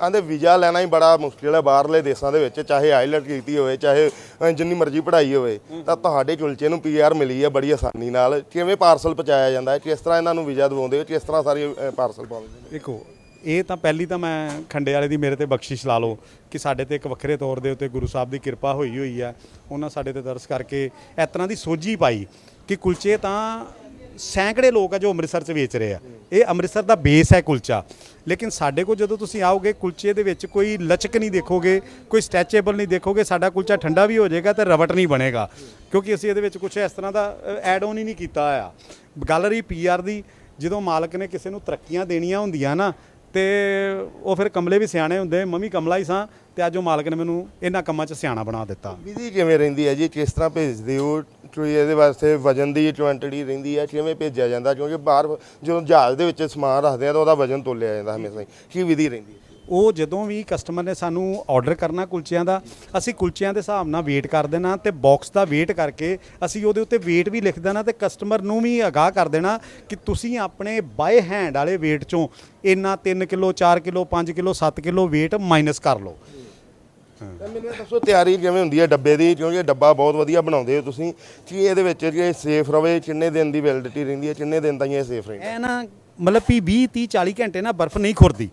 ਆਂਦੇ ਵੀਜ਼ਾ ਲੈਣਾ ਹੀ ਬੜਾ ਮੁਸ਼ਕਿਲ ਹੈ ਬਾਹਰਲੇ ਦੇਸ਼ਾਂ ਦੇ ਵਿੱਚ ਚਾਹੇ ਆਈਲਟ ਕੀਤੀ ਹੋਵੇ ਚਾਹੇ ਜਿੰਨੀ ਮਰਜ਼ੀ ਪੜ੍ਹਾਈ ਹੋਵੇ ਤਾਂ ਤੁਹਾਡੇ ਕੁਲਚੇ ਨੂੰ ਪੀਆਰ ਮਿਲੀ ਹੈ ਬੜੀ ਆਸਾਨੀ ਨਾਲ। ਕਿਵੇਂ ਪਾਰਸਲ ਪਹੁੰਚਾਇਆ ਜਾਂਦਾ ਹੈ? ਕਿਸ ਤਰ੍ਹਾਂ ਇਹਨਾਂ ਨੂੰ ਵੀਜ਼ਾ ਦਿਵਾਉਂਦੇ ਹੋ? ਕਿਸ ਤਰ੍ਹਾਂ ਸਾਰੀ ਪਾਰਸਲ ਪਾਉਂਦੇ ਨੇ ਦੇਖੋ ਇਹ ਤਾਂ ਪਹਿਲੀ ਤਾਂ ਮੈਂ ਖੰਡੇ ਵਾਲੇ ਦੀ ਮੇਰੇ ਤੇ ਬਖਸ਼ਿਸ਼ ਲਾ ਲਓ ਕਿ ਸਾਡੇ ਤੇ ਇੱਕ ਵੱਖਰੇ ਤੌਰ ਦੇ ਉੱਤੇ ਗੁਰੂ ਸਾਹਿਬ ਦੀ ਕਿਰਪਾ ਹੋਈ ਹੋਈ ਆ। ਉਹਨਾਂ ਸਾਡੇ ਤੇ ਦਰਸ ਕਰਕੇ ਇਸ ਤਰ੍ਹਾਂ ਦੀ ਸੋਝੀ ਪਾਈ ਕਿ ਕੁਲਚੇ ਤਾਂ ਸੈਂਕੜੇ ਲੋਕ ਆ ਜੋ ਅੰਮ੍ਰਿਤਸਰ 'ਚ ਵੇਚ ਰਹੇ ਆ। ਇਹ ਅੰਮ੍ਰਿਤਸਰ ਦਾ ਬੇਸ ਹੈ ਕੁਲਚਾ। ਲੇਕਿਨ ਸਾਡੇ ਕੋਲ ਜਦੋਂ ਤੁਸੀਂ ਆਓਗੇ, ਕੁਲਚੇ ਦੇ ਵਿੱਚ ਕੋਈ ਲਚਕ ਨਹੀਂ ਦੇਖੋਗੇ, ਕੋਈ ਸਟ੍ਰੈਚੇਬਲ ਨਹੀਂ ਦੇਖੋਗੇ, ਸਾਡਾ ਕੁਲਚਾ ਠੰਡਾ ਵੀ ਹੋ ਜਾਏਗਾ ਤੇ ਰਵਟ ਨਹੀਂ ਬਣੇਗਾ। ਕਿਉਂਕਿ ਅਸੀਂ ਇਹਦੇ ਵਿੱਚ ਕੁਝ ਇਸ ਤਰ੍ਹਾਂ ਦਾ ਐਡ ਆਨ ਹੀ ਨਹੀਂ ਕੀਤਾ ਆ ਗੱਲ ਰਹੀ ਪੀਆਰ ਦੀ, ਜਦੋਂ ਮਾਲਕ ਨੇ ਕਿਸੇ ਨੂੰ ਤਰੱਕੀਆਂ ਦੇਣੀਆਂ ਹੁੰਦੀਆਂ ਨਾ ਤੇ ਉਹ ਫਿਰ ਕਮਲੇ ਵੀ ਸਿਆਣੇ ਹੁੰਦੇ ਮੰਮੀ ਕਮਲਾ ਹੀ ਸਾਂ ਤੇ ਅੱਜ ਉਹ ਮਾਲਕ ਨੇ ਮੈਨੂੰ ਇਹਨਾਂ ਕੰਮਾਂ 'ਚ ਸਿਆਣਾ ਬਣਾ ਦਿੱਤਾ। ਵਿਧੀ ਕਿਵੇਂ ਰਹਿੰਦੀ ਹੈ ਜੀ? ਕਿਸ ਤਰ੍ਹਾਂ ਭੇਜਦੇ ਹੋ? ਕੋਈ ਇਹਦੇ ਵਾਸਤੇ ਵਜਨ ਦੀ ਕੁਆਂਟੀਟੀ ਰਹਿੰਦੀ ਹੈ, ਕਿਵੇਂ ਭੇਜਿਆ ਜਾਂਦਾ? ਕਿਉਂਕਿ ਬਾਹਰ ਜਦੋਂ ਜਹਾਜ਼ ਦੇ ਵਿੱਚ ਸਮਾਨ ਰੱਖਦੇ ਆ ਤਾਂ ਉਹਦਾ ਵਜਨ ਤੋਲਿਆ ਜਾਂਦਾ ਹਮੇਸ਼ਾ ਹੀ। ਕੀ ਵਿਧੀ ਰਹਿੰਦੀ ਹੈ? ਉਹ ਜਦੋਂ ਵੀ ਕਸਟਮਰ ਨੇ ਸਾਨੂੰ ਆਰਡਰ ਕਰਨਾ ਕੁਲਚਿਆਂ ਦਾ ਅਸੀਂ ਕੁਲਚਿਆਂ ਦੇ ਹਿਸਾਬ ਨਾਲ ਵੇਟ ਕਰ ਦੇਣਾ ਤੇ ਬਾਕਸ ਦਾ ਵੇਟ ਕਰਕੇ ਅਸੀਂ ਉਹਦੇ ਉੱਤੇ ਵੇਟ ਵੀ ਲਿਖ ਦੇਣਾ ਤੇ ਕਸਟਮਰ ਨੂੰ ਵੀ ਆਗਾਹ ਕਰ ਦੇਣਾ ਕਿ ਤੁਸੀਂ ਆਪਣੇ ਬਾਏ ਹੈਂਡ ਵਾਲੇ ਵੇਟ ਚੋਂ ਇੰਨਾ 3 kilo 4 kilo 5 kilo 7 kilo weight minus ਕਰ ਲਓ। ਤਾਂ ਮੈਨੂੰ ਦੱਸੋ ਤਿਆਰੀ ਕਿਵੇਂ ਹੁੰਦੀ ਹੈ ਡੱਬੇ ਦੀ? ਕਿਉਂਕਿ ਡੱਬਾ ਬਹੁਤ ਵਧੀਆ ਬਣਾਉਂਦੇ ਹੋ ਤੁਸੀਂ। ਕੀ ਇਹਦੇ ਵਿੱਚ ਜੇ ਸੇਫ ਰਵੇ ਕਿੰਨੇ ਦਿਨ ਦੀ ਵੈਲਿਡਿਟੀ ਰਹਿੰਦੀ ਹੈ? ਕਿੰਨੇ ਦਿਨ ਤਾਈਂ ਇਹ ਸੇਫ ਰਹਿੰਦਾ? ਇਹ ਨਾ ਮਤਲਬ ਵੀ 20 30 40 ਘੰਟੇ ਨਾ ਬਰਫ਼ ਨਹੀਂ ਖੁਰਦੀ।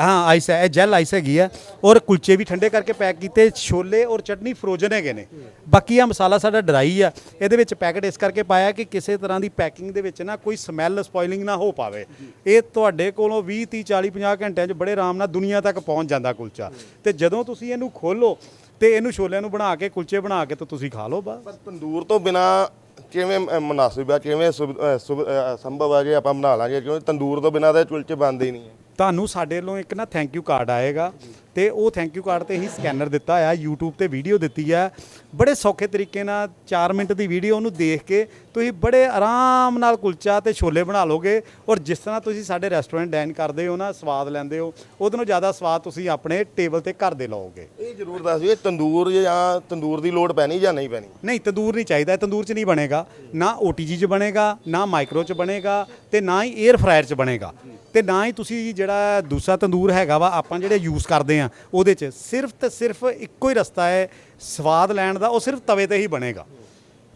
ਹਾਂ ਆਈਸ ਹੈ ਇਹ ਜੈਲ ਆਈਸ ਹੈਗੀ ਆ। ਔਰ ਕੁਲਚੇ ਵੀ ਠੰਡੇ ਕਰਕੇ ਪੈਕ ਕੀਤੇ ਛੋਲੇ ਔਰ ਚਟਨੀ ਫਰੋਜ਼ਨ ਹੈਗੇ ਨੇ। ਬਾਕੀ ਆ ਮਸਾਲਾ ਸਾਡਾ ਡਰਾਈ ਆ। ਇਹਦੇ ਵਿੱਚ ਪੈਕਟ ਇਸ ਕਰਕੇ ਪਾਇਆ ਕਿ ਕਿਸੇ ਤਰ੍ਹਾਂ ਦੀ ਪੈਕਿੰਗ ਦੇ ਵਿੱਚ ਨਾ ਕੋਈ ਸਮੈਲ ਸਪੋਇਲਿੰਗ ਨਾ ਹੋ ਪਾਵੇ। ਇਹ ਤੁਹਾਡੇ ਕੋਲੋਂ 20 30 40 50 ਘੰਟਿਆਂ 'ਚ ਬੜੇ ਆਰਾਮ ਨਾਲ ਦੁਨੀਆ ਤੱਕ ਪਹੁੰਚ ਜਾਂਦਾ ਕੁਲਚਾ। ਤੇ ਜਦੋਂ ਤੁਸੀਂ ਇਹਨੂੰ ਖੋਲੋ ਤੇ ਇਹਨੂੰ ਛੋਲਿਆਂ ਨੂੰ ਬਣਾ ਕੇ ਕੁਲਚੇ ਬਣਾ ਕੇ ਤਾਂ ਤੁਸੀਂ ਖਾ ਲਓ ਬਸ। ਤੰਦੂਰ ਤੋਂ ਬਿਨਾ ਕਿਵੇਂ ਅ, ਮੁਨਾਸਿਬ ਆ? ਕਿਵੇਂ ਸੁਭ- ਸੁਭ- ਅ, ਸੰਭਵ ਆ ਜੇ ਆਪਾਂ ਬਣਾ ਲਾਂਗੇ? ਕਿਉਂਕਿ ਤੰਦੂਰ ਤੋਂ ਬਿਨਾ ਤਾਂ ਕੁਲਚੇ ਬਣਦੇ ਹੀ ਨਹੀਂ ਹੈ। ਤੁਹਾਨੂੰ ਸਾਡੇ ਵੱਲੋਂ ਇੱਕ ਨਾ ਥੈਂਕ ਯੂ ਕਾਰਡ ਆਏਗਾ। ਤੇ ਉਹ ਥੈਂਕ ਯੂ ਕਾਰਡ ਤੇ ਹੀ ਸਕੈਨਰ ਦਿੱਤਾ ਆ YouTube ਤੇ ਵੀਡੀਓ ਦਿੱਤੀ ਆ। ਬੜੇ ਸੌਖੇ ਤਰੀਕੇ ਨਾਲ 4 ਮਿੰਟ ਦੀ ਵੀਡੀਓ ਉਹਨੂੰ ਦੇਖ ਕੇ ਤੁਸੀਂ ਬੜੇ ਆਰਾਮ ਨਾਲ ਕੁਲਚਾ ਤੇ ਛੋਲੇ ਬਣਾ ਲੋਗੇ ਔਰ ਜਿਸ ਤਰ੍ਹਾਂ ਤੁਸੀਂ ਸਾਡੇ ਰੈਸਟੋਰੈਂਟ ਡਾਈਨ ਕਰਦੇ ਹੋ ਨਾ ਸਵਾਦ ਲੈਂਦੇ ਹੋ ਉਹਦੇ ਨਾਲੋਂ ਜ਼ਿਆਦਾ ਸਵਾਦ ਤੁਸੀਂ ਆਪਣੇ ਟੇਬਲ ਤੇ ਘਰ ਦੇ ਲਓਗੇ। ਇਹ ਜ਼ਰੂਰ ਦੱਸ ਦਿਓ ਇਹ ਤੰਦੂਰ ਜਾਂ ਤੰਦੂਰ ਦੀ ਲੋੜ ਪੈਣੀ ਜਾਂ ਨਹੀਂ ਪੈਣੀ? ਨਹੀਂ ਤੰਦੂਰ ਨਹੀਂ ਚਾਹੀਦਾ ਤੰਦੂਰ 'ਚ ਨਹੀਂ ਬਣੇਗਾ। ਨਾ OTG 'ਚ ਬਣੇਗਾ ਨਾ ਮਾਈਕਰੋ 'ਚ ਬਣੇਗਾ ਤੇ ਨਾ ਹੀ 에ਅਰ ਫਰਾਇਰ 'ਚ ਬਣੇਗਾ। ਤੇ ਨਾ ਹੀ ਤੁਸੀਂ ਜਿਹੜਾ ਦੂਸਰਾ ਤੰਦੂਰ ਹੈਗਾ ਵਾ ਆਪਾਂ ਜਿਹੜੇ ਯੂਜ਼ ਕਰਦੇ ਆ ਉਹਦੇ 'ਚ ਸਿਰਫ ਤੇ ਸਿਰਫ ਇੱਕੋ ਹੀ ਰਸਤਾ ਹੈ ਸਵਾਦ ਲੈਣ ਦਾ ਉਹ ਸਿਰਫ ਤਵੇ ਤੇ ਹੀ ਬਣੇਗਾ।